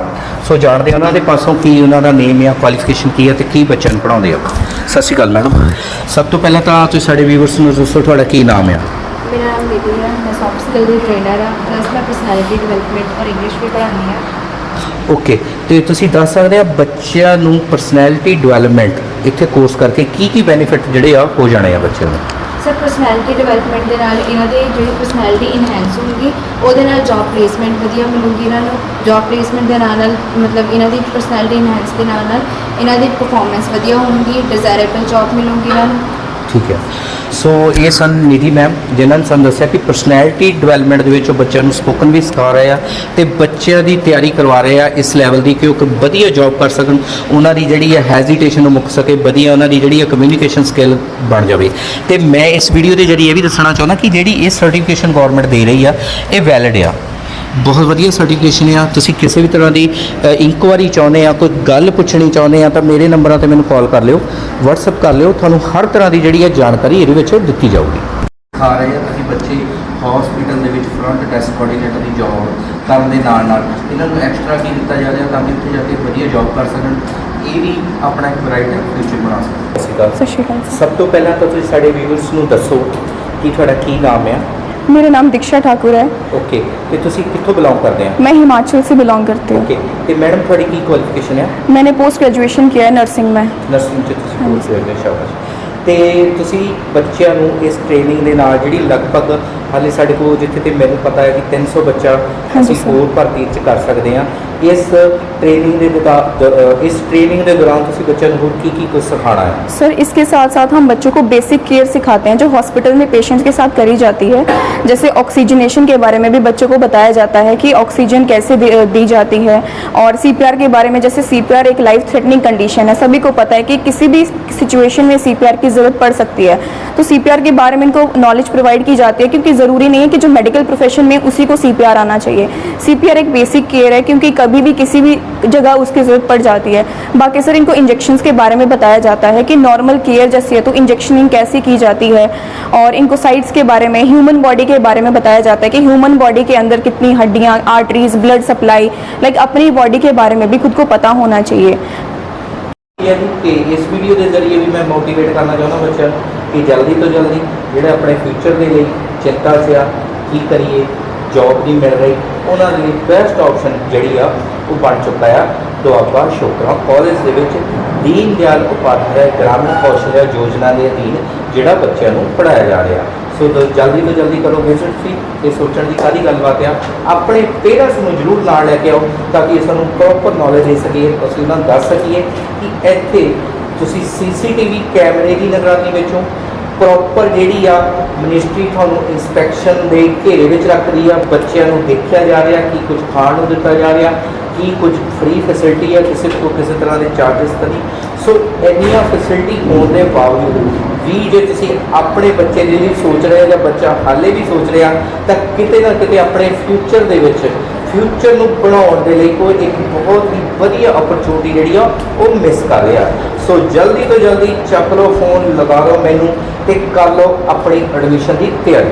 A: ਸੋ ਜਾਣਦੇ ਹਾਂ ਉਹਨਾਂ ਦੇ ਪਾਸੋਂ ਕੀ ਉਹਨਾਂ ਦਾ ਨੇਮ ਆ ਕੁਆਲੀਫਿਕੇਸ਼ਨ ਕੀ ਹੈ ਤੇ ਕੀ ਬੱਚਿਆਂ ਨੂੰ ਪੜਾਉਂਦੇ ਆ ਸਤਿ ਸ਼੍ਰੀ ਅਕਾਲ ਮੈਡਮ। ਸਭ ਤੋਂ ਪਹਿਲਾਂ ਤਾਂ ਤੁਸੀਂ ਸਾਡੇ ਵੀਵਰਸ ਨੂੰ ਦੱਸੋ ਤੁਹਾਡਾ ਕੀ ਨਾਮ ਆ?
H: ਮੇਰਾ ਨਾਮ ਨਿਧੀ ਹੈ ਮੈਂ ਸੌਫਟ ਸਕਿੱਲ ਦੀ ਟ੍ਰੇਨਰ ਹਾਂ ਪਲੱਸ ਮੈਂ ਪਰਸਨੈਲਿਟੀ ਡਿਵੈਲਪਮੈਂਟ ਔਰ ਇੰਗਲਿਸ਼ ਵੀ ਪੜ੍ਹਾਉਂਦੀ ਹਾਂ
A: ਓਕੇ ਤੇ ਤੁਸੀਂ ਦੱਸ ਸਕਦੇ ਆ ਬੱਚਿਆਂ ਨੂੰ ਪਰਸਨੈਲਿਟੀ ਡਿਵੈਲਪਮੈਂਟ ਇੱਥੇ ਕੋਰਸ ਕਰਕੇ ਕੀ ਕੀ ਬੈਨੀਫਿਟ ਜਿਹੜੇ ਆ ਹੋ ਜਾਣੇ ਆ ਬੱਚਿਆਂ ਨੂੰ?
H: ਸਰ ਪਰਸਨੈਲਿਟੀ ਡਿਵੈਲਪਮੈਂਟ ਦੇ ਨਾਲ ਇਹਨਾਂ ਦੇ ਜਿਹੜੀ ਪਰਸਨੈਲਿਟੀ ਇਨਹੈਂਸ ਹੋਊਗੀ, ਉਹਦੇ ਨਾਲ ਜੌਬ ਪਲੇਸਮੈਂਟ ਵਧੀਆ ਮਿਲੂਗੀ ਇਹਨਾਂ ਨੂੰ। ਜੌਬ ਪਲੇਸਮੈਂਟ ਦੇ ਨਾਲ ਨਾਲ, ਮਤਲਬ ਇਹਨਾਂ ਦੀ ਪਰਸਨੈਲਿਟੀ ਇਨਹੈਂਸ ਦੇ ਨਾਲ ਨਾਲ ਇਹਨਾਂ ਦੀ ਪਰਫਾਰਮੈਂਸ ਵਧੀਆ ਹੋਊਗੀ ਡਿਜ਼ਾਇਰੇਬਲ ਜੌਬ ਮਿਲੂਗੀ ਇਹਨਾਂ ਨੂੰ।
A: ਠੀਕ ਹੈ। ਸੋ ਇਹ ਸਨ ਨਿਧੀ ਮੈਮ ਜਿਨ੍ਹਾਂ ਨੇ ਸਾਨੂੰ ਦੱਸਿਆ ਕਿ ਪਰਸਨੈਲਿਟੀ ਡਿਵੈਲਪਮੈਂਟ ਦੇ ਵਿੱਚ ਉਹ ਬੱਚਿਆਂ ਨੂੰ ਸਪੋਕਨ ਵੀ ਸਿਖਾ ਰਹੇ ਆ ਤੇ ਬੱਚਿਆਂ ਦੀ ਤਿਆਰੀ ਕਰਵਾ ਰਹੇ ਆ ਇਸ ਲੈਵਲ ਦੀ ਕਿ ਉਹ ਵਧੀਆ ਜੌਬ ਕਰ ਸਕਣ, ਉਹਨਾਂ ਦੀ ਜਿਹੜੀ ਹੈ ਹੈਜ਼ਿਟੇਸ਼ਨ ਨੂੰ ਮੁੱਕ ਸਕੇ, ਵਧੀਆ ਉਹਨਾਂ ਦੀ ਜਿਹੜੀ ਹੈ ਕਮਿਊਨੀਕੇਸ਼ਨ ਸਕਿੱਲ ਬਣ ਜਾਵੇ। ਤੇ ਮੈਂ ਇਸ ਵੀਡੀਓ ਦੇ ਜਰੀਏ ਇਹ ਵੀ ਦੱਸਣਾ ਚਾਹੁੰਦਾ ਕਿ ਜਿਹੜੀ ਇਹ ਸਰਟੀਫਿਕੇਸ਼ਨ ਗਵਰਨਮੈਂਟ ਦੇ ਰਹੀ ਆ, ਇਹ ਵੈਲਿਡ ਆ। ਬਹੁਤ ਵਧੀਆ ਸਰਟੀਫਿਕੇਸ਼ਨ ਆ। ਤੁਸੀਂ ਕਿਸੇ ਵੀ ਤਰ੍ਹਾਂ ਦੀ ਇਨਕੁਆਰੀ ਚਾਹੁੰਦੇ ਆ ਕੋਈ ਗੱਲ ਪੁੱਛਣੀ ਚਾਹੁੰਦੇ ਆ ਤਾਂ ਮੇਰੇ ਨੰਬਰਾਂ ਤੇ ਮੈਨੂੰ ਕਾਲ ਕਰ ਲਿਓ। WhatsApp ਕਰ ਲਿਓ। ਤੁਹਾਨੂੰ ਹਰ ਤਰ੍ਹਾਂ ਦੀ ਜਿਹੜੀ ਹੈ ਜਾਣਕਾਰੀ ਇਹਦੇ ਵਿੱਚ ਦਿੱਤੀ ਜਾਊਗੀ। ਖਾ ਰਹੇ ਆ ਤੁਸੀਂ ਬੱਚੇ ਹਸਪੀਟਲ ਦੇ ਵਿੱਚ ਫਰੰਟ ਡੈਸਕ ਕੋਆਰਡੀਨੇਟਰ ਦੀ ਜੌਬ ਕਰਨ ਦੇ ਨਾਲ ਨਾਲ। ਇਹਨਾਂ ਨੂੰ ਐਕਸਟਰਾ ਕੀ ਦਿੱਤਾ ਜਾ ਰਿਹਾ ਤਾਂ ਕਿ ਉੱਥੇ ਜਾ ਕੇ ਵਧੀਆ ਜੌਬ ਕਰ ਸਕਣ। ਇਹ ਵੀ ਆਪਣਾ ਇੱਕ ਬ੍ਰਾਈਟ ਫਿਊਚਰ ਬਣਾ ਸਕਣ।
F: ਸਤਿ ਸ਼੍ਰੀ ਅਕਾਲ।
A: ਸਭ ਤੋਂ ਪਹਿਲਾਂ ਤਾਂ ਤੁਸੀਂ ਸਾਡੇ ਵੀਵਰਸ ਨੂੰ ਦੱਸੋ ਕਿ ਤੁਹਾਡਾ ਕੀ ਨਾਮ ਹੈ
F: मेरा नाम दीक्षा ठाकुर है
A: ਓਕੇ ਤੇ ਤੁਸੀਂ ਕਿੱਥੋਂ ਬਿਲੋਂਗ ਕਰਦੇ ਹੋ
F: मैं हिमाचल से बिलोंग करती हूँ
A: ਓਕੇ ਤੇ ਮੈਡਮ ਤੁਹਾਡੀ ਕੀ ਕੁਆਲੀਫਿਕੇਸ਼ਨ ਹੈ
F: मैंने पोस्ट ग्रेजुएशन किया है नर्सिंग में
A: ਨਰਸਿੰਗ ਚ ਤੁਸੀਂ ਕੋਰਸ ਕਰਦੇ ਹੋ ਸ਼ਾਬਾਸ਼ ਤੇ ਤੁਸੀਂ ਬੱਚਿਆਂ ਨੂੰ ਇਸ ਟ੍ਰੇਨਿੰਗ ਦੇ ਨਾਲ ਜਿਹੜੀ ਲਗਭਗ ਹਾਲੇ ਸਾਡੇ ਕੋਲ ਜਿੱਥੇ ਤੇ ਮੈਨੂੰ ਪਤਾ ਹੈ ਕਿ 300 ਬੱਚਾ
F: ਹਾਂਜੀ
A: ਅਸੀਂ
F: ਸਰ।
A: ਹੋਰ ਭਰਤੀ ਚ ਕਰ ਸਕਦੇ ਹਾਂ ਇਸ ट्रेनिंग ਦੇ ਦੌਰਾਨ ਇਸ ट्रेनिंग ਦੇ ਦੌਰਾਨ ਤੁਸੀਂ ਬੱਚਿਆਂ ਨੂੰ ਕੀ ਕੀ ਕੁਝ ਸਿਖਾਣਾ ਹੈ?
F: सर इसके साथ साथ हम बच्चों को बेसिक केयर सिखाते हैं जो हॉस्पिटल में पेशेंट्स के साथ करी जाती है जैसे ऑक्सीजनेशन के बारे में भी बच्चों को बताया जाता है कि ऑक्सीजन कैसे दी जाती है। और सीपीआर के बारे में जैसे सीपीआर एक लाइफ थ्रेटनिंग कंडीशन है सभी को पता है कि किसी भी सिचुएशन में सीपीआर की ज़रूरत पड़ सकती है। तो सीपीआर के बारे में इनको नॉलेज प्रोवाइड की जाती है, क्योंकि ज़रूरी नहीं है कि जो मेडिकल प्रोफेशन में उसी को सीपीआर आना चाहिए। सीपीआर एक बेसिक केयर है, क्योंकि कभी भी किसी भी जगह उसकी ज़रूरत पड़ जाती है बाकी सर इनको इंजेक्शंस के बारे में बताया जाता है कि नॉर्मल केयर जैसी है तो इंजेक्शनिंग कैसे की जाती है और इनको साइट्स के बारे में ह्यूमन बॉडी के बारे में बताया जाता है कि ह्यूमन बॉडी के अंदर कितनी हड्डियाँ आर्टरीज ब्लड सप्लाई लाइक अपनी बॉडी के बारे में भी खुद को पता होना चाहिए
A: ਇਹ ਹੈ ਕਿ ਇਸ ਵੀਡੀਓ ਦੇ ਜ਼ਰੀਏ ਵੀ ਮੈਂ ਮੋਟੀਵੇਟ ਕਰਨਾ ਚਾਹੁੰਦਾ ਬੱਚਿਆਂ ਨੂੰ ਕਿ ਜਲਦੀ ਤੋਂ ਜਲਦੀ ਜਿਹੜੇ ਆਪਣੇ ਫਿਊਚਰ ਦੇ ਲਈ ਚਿੰਤਾ ਸਿਆ ਕੀ ਕਰੀਏ ਜੌਬ ਨਹੀਂ ਮਿਲ ਰਹੀ, ਉਹਨਾਂ ਦੇ ਲਈ ਬੈਸਟ ਆਪਸ਼ਨ ਜਿਹੜੀ ਆ, ਉਹ ਬਣ ਚੁੱਕਾ ਆ। ਦੁਆਬਾ ਸ਼ੋਕਰਾ ਕਾਲਜ ਦੇ ਵਿੱਚ ਦੀਨ ਦਿਆਲ ਉਪਾਧਿਆਏ ਗ੍ਰਾਮੀਣ ਕੌਸ਼ਲ ਯੋਜਨਾ ਦੇ ਅਧੀਨ ਜਿਹੜਾ ਬੱਚਿਆਂ ਨੂੰ ਪੜਾਇਆ ਜਾ ਰਿਹਾ। ਸੋ ਦ- ਜਲਦੀ ਤੋਂ ਜਲਦੀ ਕਰੋ ਵਿਜ਼ਿਟ ਸੀ ਇਹ ਸੋਚਣ ਦੀ ਕਾਦੀ ਗੱਲਬਾਤ ਆ? ਆਪਣੇ ਪੇਰੈਂਟਸ ਨੂੰ ਜ਼ਰੂਰ ਨਾਲ ਲੈ ਕੇ ਆਓ ਤਾਂ ਕਿ ਸਾਨੂੰ ਪ੍ਰੋਪਰ ਨੌਲੇਜ ਦੇ ਸਕੀਏ, ਅਸੀਂ ਉਹਨਾਂ ਨੂੰ ਦੱਸ ਸਕੀਏ ਕਿ ਇੱਥੇ ਤੁਸੀਂ ਸੀਸੀਟੀਵੀ ਕੈਮਰੇ ਦੀ ਨਿਗਰਾਨੀ ਵਿੱਚੋਂ ਪ੍ਰੋਪਰ ਜਿਹੜੀ ਆ ਮਿਨਿਸਟਰੀ ਤੁਹਾਨੂੰ ਇਨਸਪੈਕਸ਼ਨ ਦੇ ਘੇਰੇ ਵਿੱਚ ਰੱਖਦੀ ਆ, ਬੱਚਿਆਂ ਨੂੰ ਦੇਖਿਆ ਜਾ ਰਿਹਾ ਕੀ ਕੁਝ ਖਾਣ ਨੂੰ ਦਿੱਤਾ ਜਾ ਰਿਹਾ, ਕੀ ਕੁਝ ਫ੍ਰੀ ਫੈਸਿਲਿਟੀ ਹੈ ਕਿਸੇ ਤੋਂ ਕਿਸੇ ਤਰ੍ਹਾਂ ਦੇ ਚਾਰजेस ਤਾਂ ਨਹੀਂ। ਸੋ ਇੰਨੀਆਂ ਫੈਸਿਲਿਟੀ ਹੋਣ ਦੇ ਬਾਵਜੂਦ ਵੀ ਜੇ ਤੁਸੀਂ ਆਪਣੇ ਬੱਚੇ ਦੇ ਲਈ ਸੋਚ ਰਹੇ ਜਾਂ ਬੱਚਾ ਹਾਲੇ ਵੀ ਸੋਚ ਰਿਹਾ, ਤਾਂ ਕਿਤੇ ਨਾ ਕਿਤੇ ਆਪਣੇ ਫਿਊਚਰ ਦੇ ਵਿੱਚ ਫਿਊਚਰ ਨੂੰ ਬਣਾਉਣ ਦੇ ਲਈ ਕੋਈ ਇੱਕ ਬਹੁਤ ਹੀ ਵਧੀਆ ਓਪਰਚੁਨਿਟੀ ਜਿਹੜੀ ਆ, ਉਹ ਮਿਸ ਕਰ ਰਿਹਾ। ਸੋ ਜਲਦੀ ਤੋਂ ਜਲਦੀ ਚੱਕ ਲਓ ਫੋਨ ਲਗਾ ਲਓ ਮੈਨੂੰ ਤੇ ਕਰ ਲਓ ਆਪਣੀ ਐਡਮਿਸ਼ਨ ਦੀ ਤਿਆਰੀ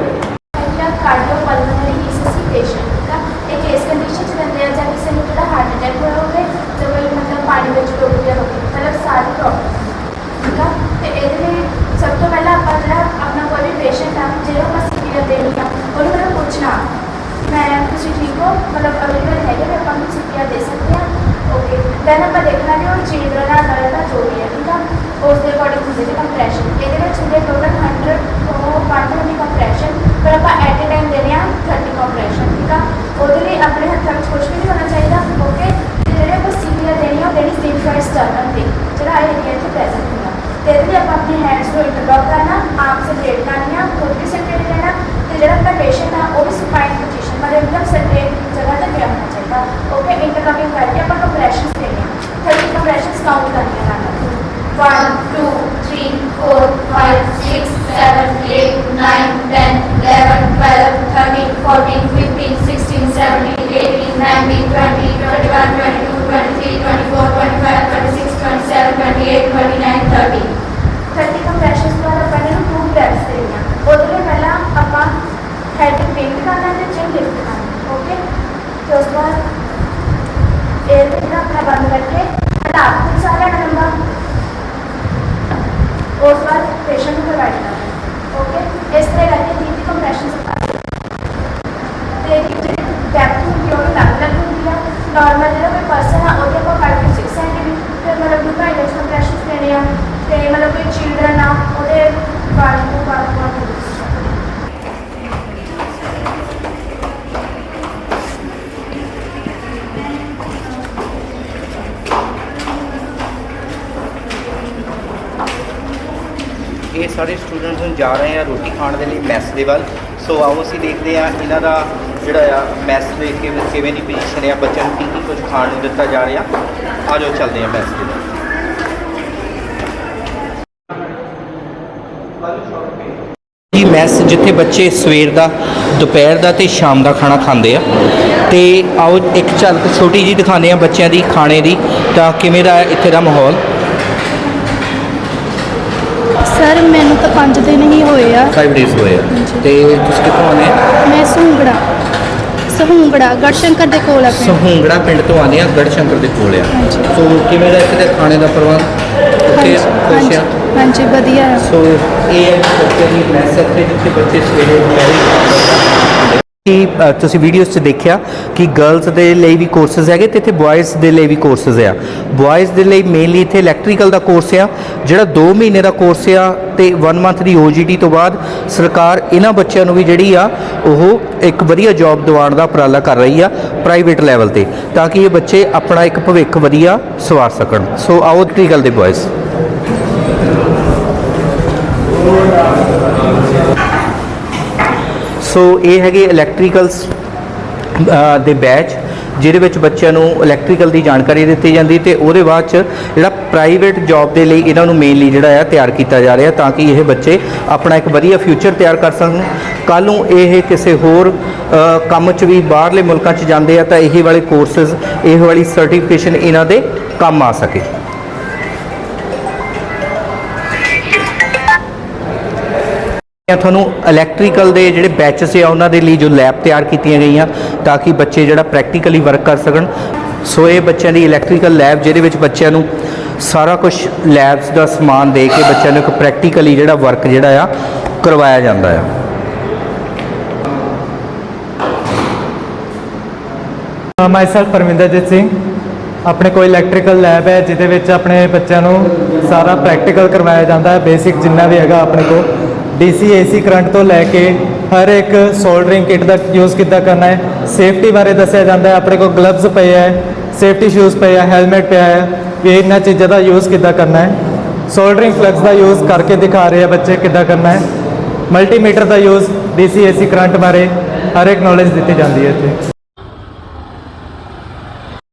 I: ਜਾਂ ਕਾਰਡੀਓਪਲਮੋਨਰੀ ਈਸੀਸੀ ਪੇਸ਼ੈਂਟ ਦਾ ਇੱਕ ਇਸ ਕੰਡੀਸ਼ਨ ਚ ਰਹਿੰਦੇ ਆ ਜਾਂ ਕਿਸੇ ਨੂੰ ਜਿਹੜਾ ਹਾਰਟ ਅਟੈਕ ਹੋਇਆ ਹੋਵੇ ਜਾਂ ਕੋਈ ਮਤਲਬ ਪਾਣੀ ਵਿੱਚ ਡੁੱਬ ਗਿਆ ਹੋਵੇ ਮਤਲਬ ਸਾਰੀ ਪ੍ਰੋਬਲਮ ਠੀਕ ਆ ਤੇ ਇਹਦੇ ਲਈ ਸਭ ਤੋਂ ਪਹਿਲਾਂ ਆਪਾਂ ਜਿਹੜਾ ਆਪਣਾ ਕੋਈ ਵੀ ਪੇਸ਼ੈਂਟ ਆ ਜਿਹੜਾ ਆਪਾਂ ਸੀਪੀਆਰ ਦੇਣੀ ਆ ਉਹਨੂੰ ਪਹਿਲਾਂ ਪੁੱਛਣਾ ਮੈਂ ਤੁਸੀਂ ਠੀਕ ਹੋ ਮਤਲਬ ਅਵੇਲੇਬਲ ਹੈਗੇ ਨੇ, ਆਪਾਂ ਨੂੰ ਸੀਪੀਆਰ ਦੇ ਸਕਦੇ ਆ ਓਕੇ ਦੈਨ ਆਪਾਂ ਦੇਖਣਾ ਕਿ ਉਹ ਚੀਲਡਰਨ ਆ ਨਰ ਦਾ ਜੋ ਵੀ ਹੈ, ਠੀਕ ਆ? ਉਸ ਦੇ ਅਕੋਰਡਿੰਗ ਹੁੰਦੇ ਨੇ ਕੰਪਰੈਸ਼ਨ ਇਹਦੇ ਵਿੱਚ ਹੁੰਦੇ ਟੋਟਲ 100 ਤੋਂ 120 ਕੰਪਰੈਸ਼ਨ ਪਰ ਆਪਾਂ ਐਟ ਅ ਟਾਈਮ ਦੇਣੇ ਆ 30 ਕੰਪਰੈਸ਼ਨ ਠੀਕ ਆ? ਉਹਦੇ ਲਈ ਆਪਣੇ ਹੱਥਾਂ ਵਿੱਚ ਕੁਝ ਵੀ ਨਹੀਂ ਹੋਣਾ ਚਾਹੀਦਾ ਓਕੇ ਤੇ ਜਿਹੜੇ ਆਪਾਂ ਸੀਨੀਅਰ ਦੇਣੀ ਆ ਉਹ ਦੇਣੀ ਸਿਰਫ ਫਾਈਵ ਸਟਰਨ ਤੇ, ਜਿਹੜਾ ਇਹ ਏਰੀਆ 'ਚ ਪ੍ਰੈਜ਼ੈਂਟ ਹੁੰਦਾ। ਤੇ ਇਹਦੇ ਲਈ ਆਪਾਂ ਆਪਣੇ ਹੈਂਡਸ ਨੂੰ ਇੰਟਰਲੌਕ ਕਰਨਾ ਆਪ ਸੇ ਬ੍ਰੇਕ ਕਰਨੀ ਆ ਖੁਦ ਵੀ ਸੈਂਟਰ ਰਹਿਣਾ, ਤੇ ਜਿਹੜਾ ਆਪਣਾ ਪੇਸ਼ੈਂਟ ਆ, ਉਹ ਵੀ ਸਪਾਈਨ ਪੋਜੀਸ਼ਨ ਪਰ एकदम सेपरेट जगह तक रहना चाहिए ओके इंटरलॉकिंग करके अपन कंप्रेशंस देने हैं थर्टी कंप्रेशंस काउंट करने हैं one two three four five six seven eight nine ten eleven twelve thirteen fourteen fifteen sixteen seventeen eighteen nineteen twenty twenty one twenty two twenty three twenty four twenty five twenty six twenty seven twenty eight twenty nine thirty thirty compressions पर अपन ने to breaths देनियां ਉਹਦੇ ਲਈ ਪਹਿਲਾਂ ਆਪਾਂ head pink ਕਰਨਾ ਤੇ ਚਿਨ lift ਕਰਨਾ ਓਕੇ ਤੇ ਉਸ ਤੋਂ ਬਾਅਦ ਇਹ ਜਿਹੜਾ ਆਪਣਾ ਬੰਦ ਕਰਕੇ ਹਟਾ ਕੇ ਸਾਰਾ ਲੰਬਾ ਉਸ ਤੋਂ ਬਾਅਦ ਪੇਸ਼ੈਂਟ ਨੂੰ ਪ੍ਰੋਵਾਈਡ ਕਰਨਾ ਓਕੇ ਇਸ ਤਰ੍ਹਾਂ ਕਰਕੇ ਡੀਪ ਕੰਪਰੈਸ਼ਨ ਤੇ ਇਹਦੀ ਜਿਹੜੀ ਡੈਪਥ ਹੁੰਦੀ ਆ ਉਹ ਵੀ ਅਲੱਗ ਅਲੱਗ ਹੁੰਦੀ ਆ ਨਾਰਮਲ ਜਿਹੜਾ ਕੋਈ ਪਰਸਨ ਆ ਉਹਦੇ ਕੋਲ 5 to 6 ਸੈਂਟੀਮੀਟਰ ਮਤਲਬ ਡੂੰਘਾਈ ਵਿੱਚ ਕੰਪਰੈਸ਼ਨ
A: ਸਾਰੇ ਸਟੂਡੈਂਟਸ ਹੁਣ ਜਾ ਰਹੇ ਆ ਰੋਟੀ ਖਾਣ ਦੇ ਲਈ ਮੈਸ ਦੇ ਵੱਲ। ਸੋ ਆਓ ਅਸੀਂ ਦੇਖਦੇ ਆ ਇਹਨਾਂ ਦਾ ਜਿਹੜਾ ਆ ਮੈਸ ਦੇ ਕੇ ਕਿਵੇਂ ਦੀ ਪੋਜੀਸ਼ਨ ਆ, ਬੱਚਿਆਂ ਨੂੰ ਕੀ ਕੀ ਕੁਝ ਖਾਣ ਨੂੰ ਦਿੱਤਾ ਜਾ ਰਿਹਾ। ਆ ਜਾਓ ਚੱਲਦੇ ਆ ਮੈਸ ਦੇ ਵੱਲ। ਜੀ ਮੈਸ ਜਿੱਥੇ ਬੱਚੇ ਸਵੇਰ ਦਾ, ਦੁਪਹਿਰ ਦਾ ਤੇ ਸ਼ਾਮ ਦਾ ਖਾਣਾ ਖਾਂਦੇ ਆ। ਤੇ ਆਓ ਇੱਕ ਝਲਕ ਛੋਟੀ ਜੀ ਦਿਖਾਉਂਦੇ ਆ ਬੱਚਿਆਂ ਦੀ, ਖਾਣੇ ਦੀ, ਤਾਂ ਕਿਵੇਂ ਦਾ ਇੱਥੇ ਦਾ ਮਾਹੌਲ।
I: ਸਰ ਮੈਨੂੰ ਤਾਂ 5 ਦਿਨ ਹੀ ਹੋਏ ਆ।
A: 5 ਡੇਜ਼ ਹੋਏ ਆ। ਤੇ ਤੁਸੀਂ ਕਿੱਥੋਂ ਆਉਂਦੇ ਆ?
I: ਮੈਂ ਸਹੂੰਗੜਾ ਸਹੂੰਗੜਾ ਗੜਸ਼ੰਕਰ ਦੇ ਕੋਲ ਆ ਪਿੰਡ।
A: ਸਹੂੰਗੜਾ ਪਿੰਡ ਤੋਂ ਆਉਂਦੇ ਆ ਗੜਸ਼ੰਕਰ ਦੇ ਕੋਲ ਆ।
I: ਹਾਂਜੀ।
A: ਸੋ ਕਿਵੇਂ ਦਾ ਇੱਥੇ ਦੇ ਖਾਣੇ ਦਾ ਪ੍ਰਬੰਧ? ਉੱਥੇ ਖੁਸ਼
I: ਹਾਂਜੀ
A: ਆ?
I: ਹਾਂਜੀ ਵਧੀਆ ਆ।
A: ਸੋ ਇਹ ਹੈ ਕਿ ਬੱਚਿਆਂ ਦੀ ਮੈਸ ਇੱਥੇ ਜਿੱਥੇ ਬੱਚੇ ਸਵੇਰੇ ਦੁਪਹਿਰੇ ਕਿ ਤੁਸੀਂ ਵੀਡੀਓਜ਼ 'ਚ ਦੇਖਿਆ ਕਿ ਗਰਲਸ ਦੇ ਲਈ ਵੀ ਕੋਰਸਸ ਹੈਗੇ ਤੇ ਇੱਥੇ ਬॉयਜ਼ ਦੇ ਲਈ ਵੀ ਕੋਰਸਸ ਆ। ਬॉयਜ਼ ਦੇ ਲਈ ਮੇਨਲੀ ਇੱਥੇ ਇਲੈਕਟ੍ਰੀਕਲ ਦਾ ਕੋਰਸ ਆ, ਜਿਹੜਾ 2 ਮਹੀਨੇ ਦਾ ਕੋਰਸ ਆ ਤੇ 1 ਮੰਥ ਦੀ OGT ਤੋਂ ਬਾਅਦ ਸਰਕਾਰ ਇਹਨਾਂ ਬੱਚਿਆਂ ਨੂੰ ਵੀ ਜਿਹੜੀ ਆ, ਉਹ ਇੱਕ ਵਧੀਆ ਜੌਬ ਦਿਵਾਉਣ ਦਾ ਉਪਰਾਲਾ ਕਰ ਰਹੀ ਆ ਪ੍ਰਾਈਵੇਟ ਲੈਵਲ ਤੇ, ਤਾਂ ਕਿ ਇਹ ਬੱਚੇ ਆਪਣਾ ਇੱਕ ਭਵਿੱਖ ਵਧੀਆ ਸਵਾਰ ਸਕਣ। ਸੋ ਆਓ ਇਲੈਕਟ੍ਰੀਕਲ ਦੇ ਬॉयਜ਼ ਸੋ ਇਹ ਹੈਗੇ ਇਲੈਕਟ੍ਰੀਕਲਸ ਦੇ ਬੈਚ ਜਿਹਦੇ ਵਿੱਚ ਬੱਚਿਆਂ ਨੂੰ ਇਲੈਕਟ੍ਰੀਕਲ ਦੀ ਜਾਣਕਾਰੀ ਦਿੱਤੀ ਜਾਂਦੀ ਤੇ ਉਹਦੇ ਬਾਅਦ ਚ ਜਿਹੜਾ ਪ੍ਰਾਈਵੇਟ ਜੌਬ ਦੇ ਲਈ ਇਹਨਾਂ ਨੂੰ ਮੇਨਲੀ ਜਿਹੜਾ ਆ ਤਿਆਰ ਕੀਤਾ ਜਾ ਰਿਹਾ ਤਾਂ ਕਿ ਇਹ ਬੱਚੇ ਆਪਣਾ ਇੱਕ ਵਧੀਆ ਫਿਊਚਰ ਤਿਆਰ ਕਰ ਸਕਣ। ਕੱਲ ਨੂੰ ਇਹ ਕਿਸੇ ਹੋਰ ਕੰਮ 'ਚ ਵੀ ਬਾਹਰਲੇ ਮੁਲਕਾਂ 'ਚ ਜਾਂਦੇ ਆ ਤਾਂ ਇਹ ਵਾਲੇ ਕੋਰਸਸ ਇਹ ਵਾਲੀ ਸਰਟੀਫਿਕੇਸ਼ਨ ਇਹਨਾਂ ਦੇ ਕੰਮ ਆ ਸਕੇ। ਮੈਂ ਤੁਹਾਨੂੰ ਇਲੈਕਟ੍ਰੀਕਲ ਦੇ ਜਿਹੜੇ ਬੈਚਸ ਆ, ਉਹਨਾਂ ਦੇ ਲਈ ਜੋ ਲੈਬ ਤਿਆਰ ਕੀਤੀਆਂ ਗਈਆਂ ਤਾਂ ਕਿ ਬੱਚੇ ਜਿਹੜਾ ਪ੍ਰੈਕਟੀਕਲੀ ਵਰਕ ਕਰ ਸਕਣ। ਸੋ ਇਹ ਬੱਚਿਆਂ ਦੀ ਇਲੈਕਟ੍ਰੀਕਲ ਲੈਬ ਜਿਹਦੇ ਵਿੱਚ ਬੱਚਿਆਂ ਨੂੰ ਸਾਰਾ ਕੁਝ ਲੈਬਸ ਦਾ ਸਮਾਨ ਦੇ ਕੇ ਬੱਚਿਆਂ ਨੂੰ ਇੱਕ ਪ੍ਰੈਕਟੀਕਲੀ ਜਿਹੜਾ ਵਰਕ ਜਿਹੜਾ ਆ, ਕਰਵਾਇਆ ਜਾਂਦਾ ਆ।
J: ਮਾਈਸੈਲਫ ਪਰਮਿੰਦਰਜੀਤ ਸਿੰਘ ਆਪਣੇ ਕੋਲ ਇਲੈਕਟ੍ਰੀਕਲ ਲੈਬ ਹੈ, ਜਿਹਦੇ ਵਿੱਚ ਆਪਣੇ ਬੱਚਿਆਂ ਨੂੰ ਸਾਰਾ ਪ੍ਰੈਕਟੀਕਲ ਕਰਵਾਇਆ ਜਾਂਦਾ ਹੈ ਬੇਸਿਕ ਜਿੰਨਾ ਵੀ ਹੈਗਾ ਆਪਣੇ ਕੋਲ। ਡੀਸੀ ਏਸੀ ਕਰੰਟ ਤੋਂ ਲੈ ਕੇ ਹਰ ਇੱਕ ਸੋਲਡਰਿੰਗ ਕਿਟ ਦਾ ਯੂਜ਼ ਕਿੱਦਾਂ ਕਰਨਾ ਹੈ? ਸੇਫਟੀ ਬਾਰੇ ਦੱਸਿਆ ਜਾਂਦਾ ਹੈ, ਆਪਣੇ ਕੋਲ ਗਲਵਜ਼ ਪਏ ਹੈ ਸੇਫਟੀ ਸ਼ੂਜ਼ ਪਏ ਹੈ ਹੈਲਮਟ ਪਿਆ ਹੈ, ਵੀ ਇਹਨਾਂ ਚੀਜ਼ਾਂ ਦਾ ਯੂਜ਼ ਕਿੱਦਾਂ ਕਰਨਾ ਹੈ? ਸੋਲਡਰਿੰਗ ਫਲੈਕਸ ਦਾ ਯੂਜ਼ ਕਰਕੇ ਦਿਖਾ ਰਹੇ ਆ ਬੱਚੇ ਕਿੱਦਾਂ ਕਰਨਾ ਹੈ। ਮਲਟੀਮੀਟਰ ਦਾ ਯੂਜ਼ ਡੀਸੀ ਏਸੀ ਕਰੰਟ ਬਾਰੇ ਹਰ ਇੱਕ ਨੌਲੇਜ ਦਿੱਤੀ ਜਾਂਦੀ ਹੈ ਇੱਥੇ।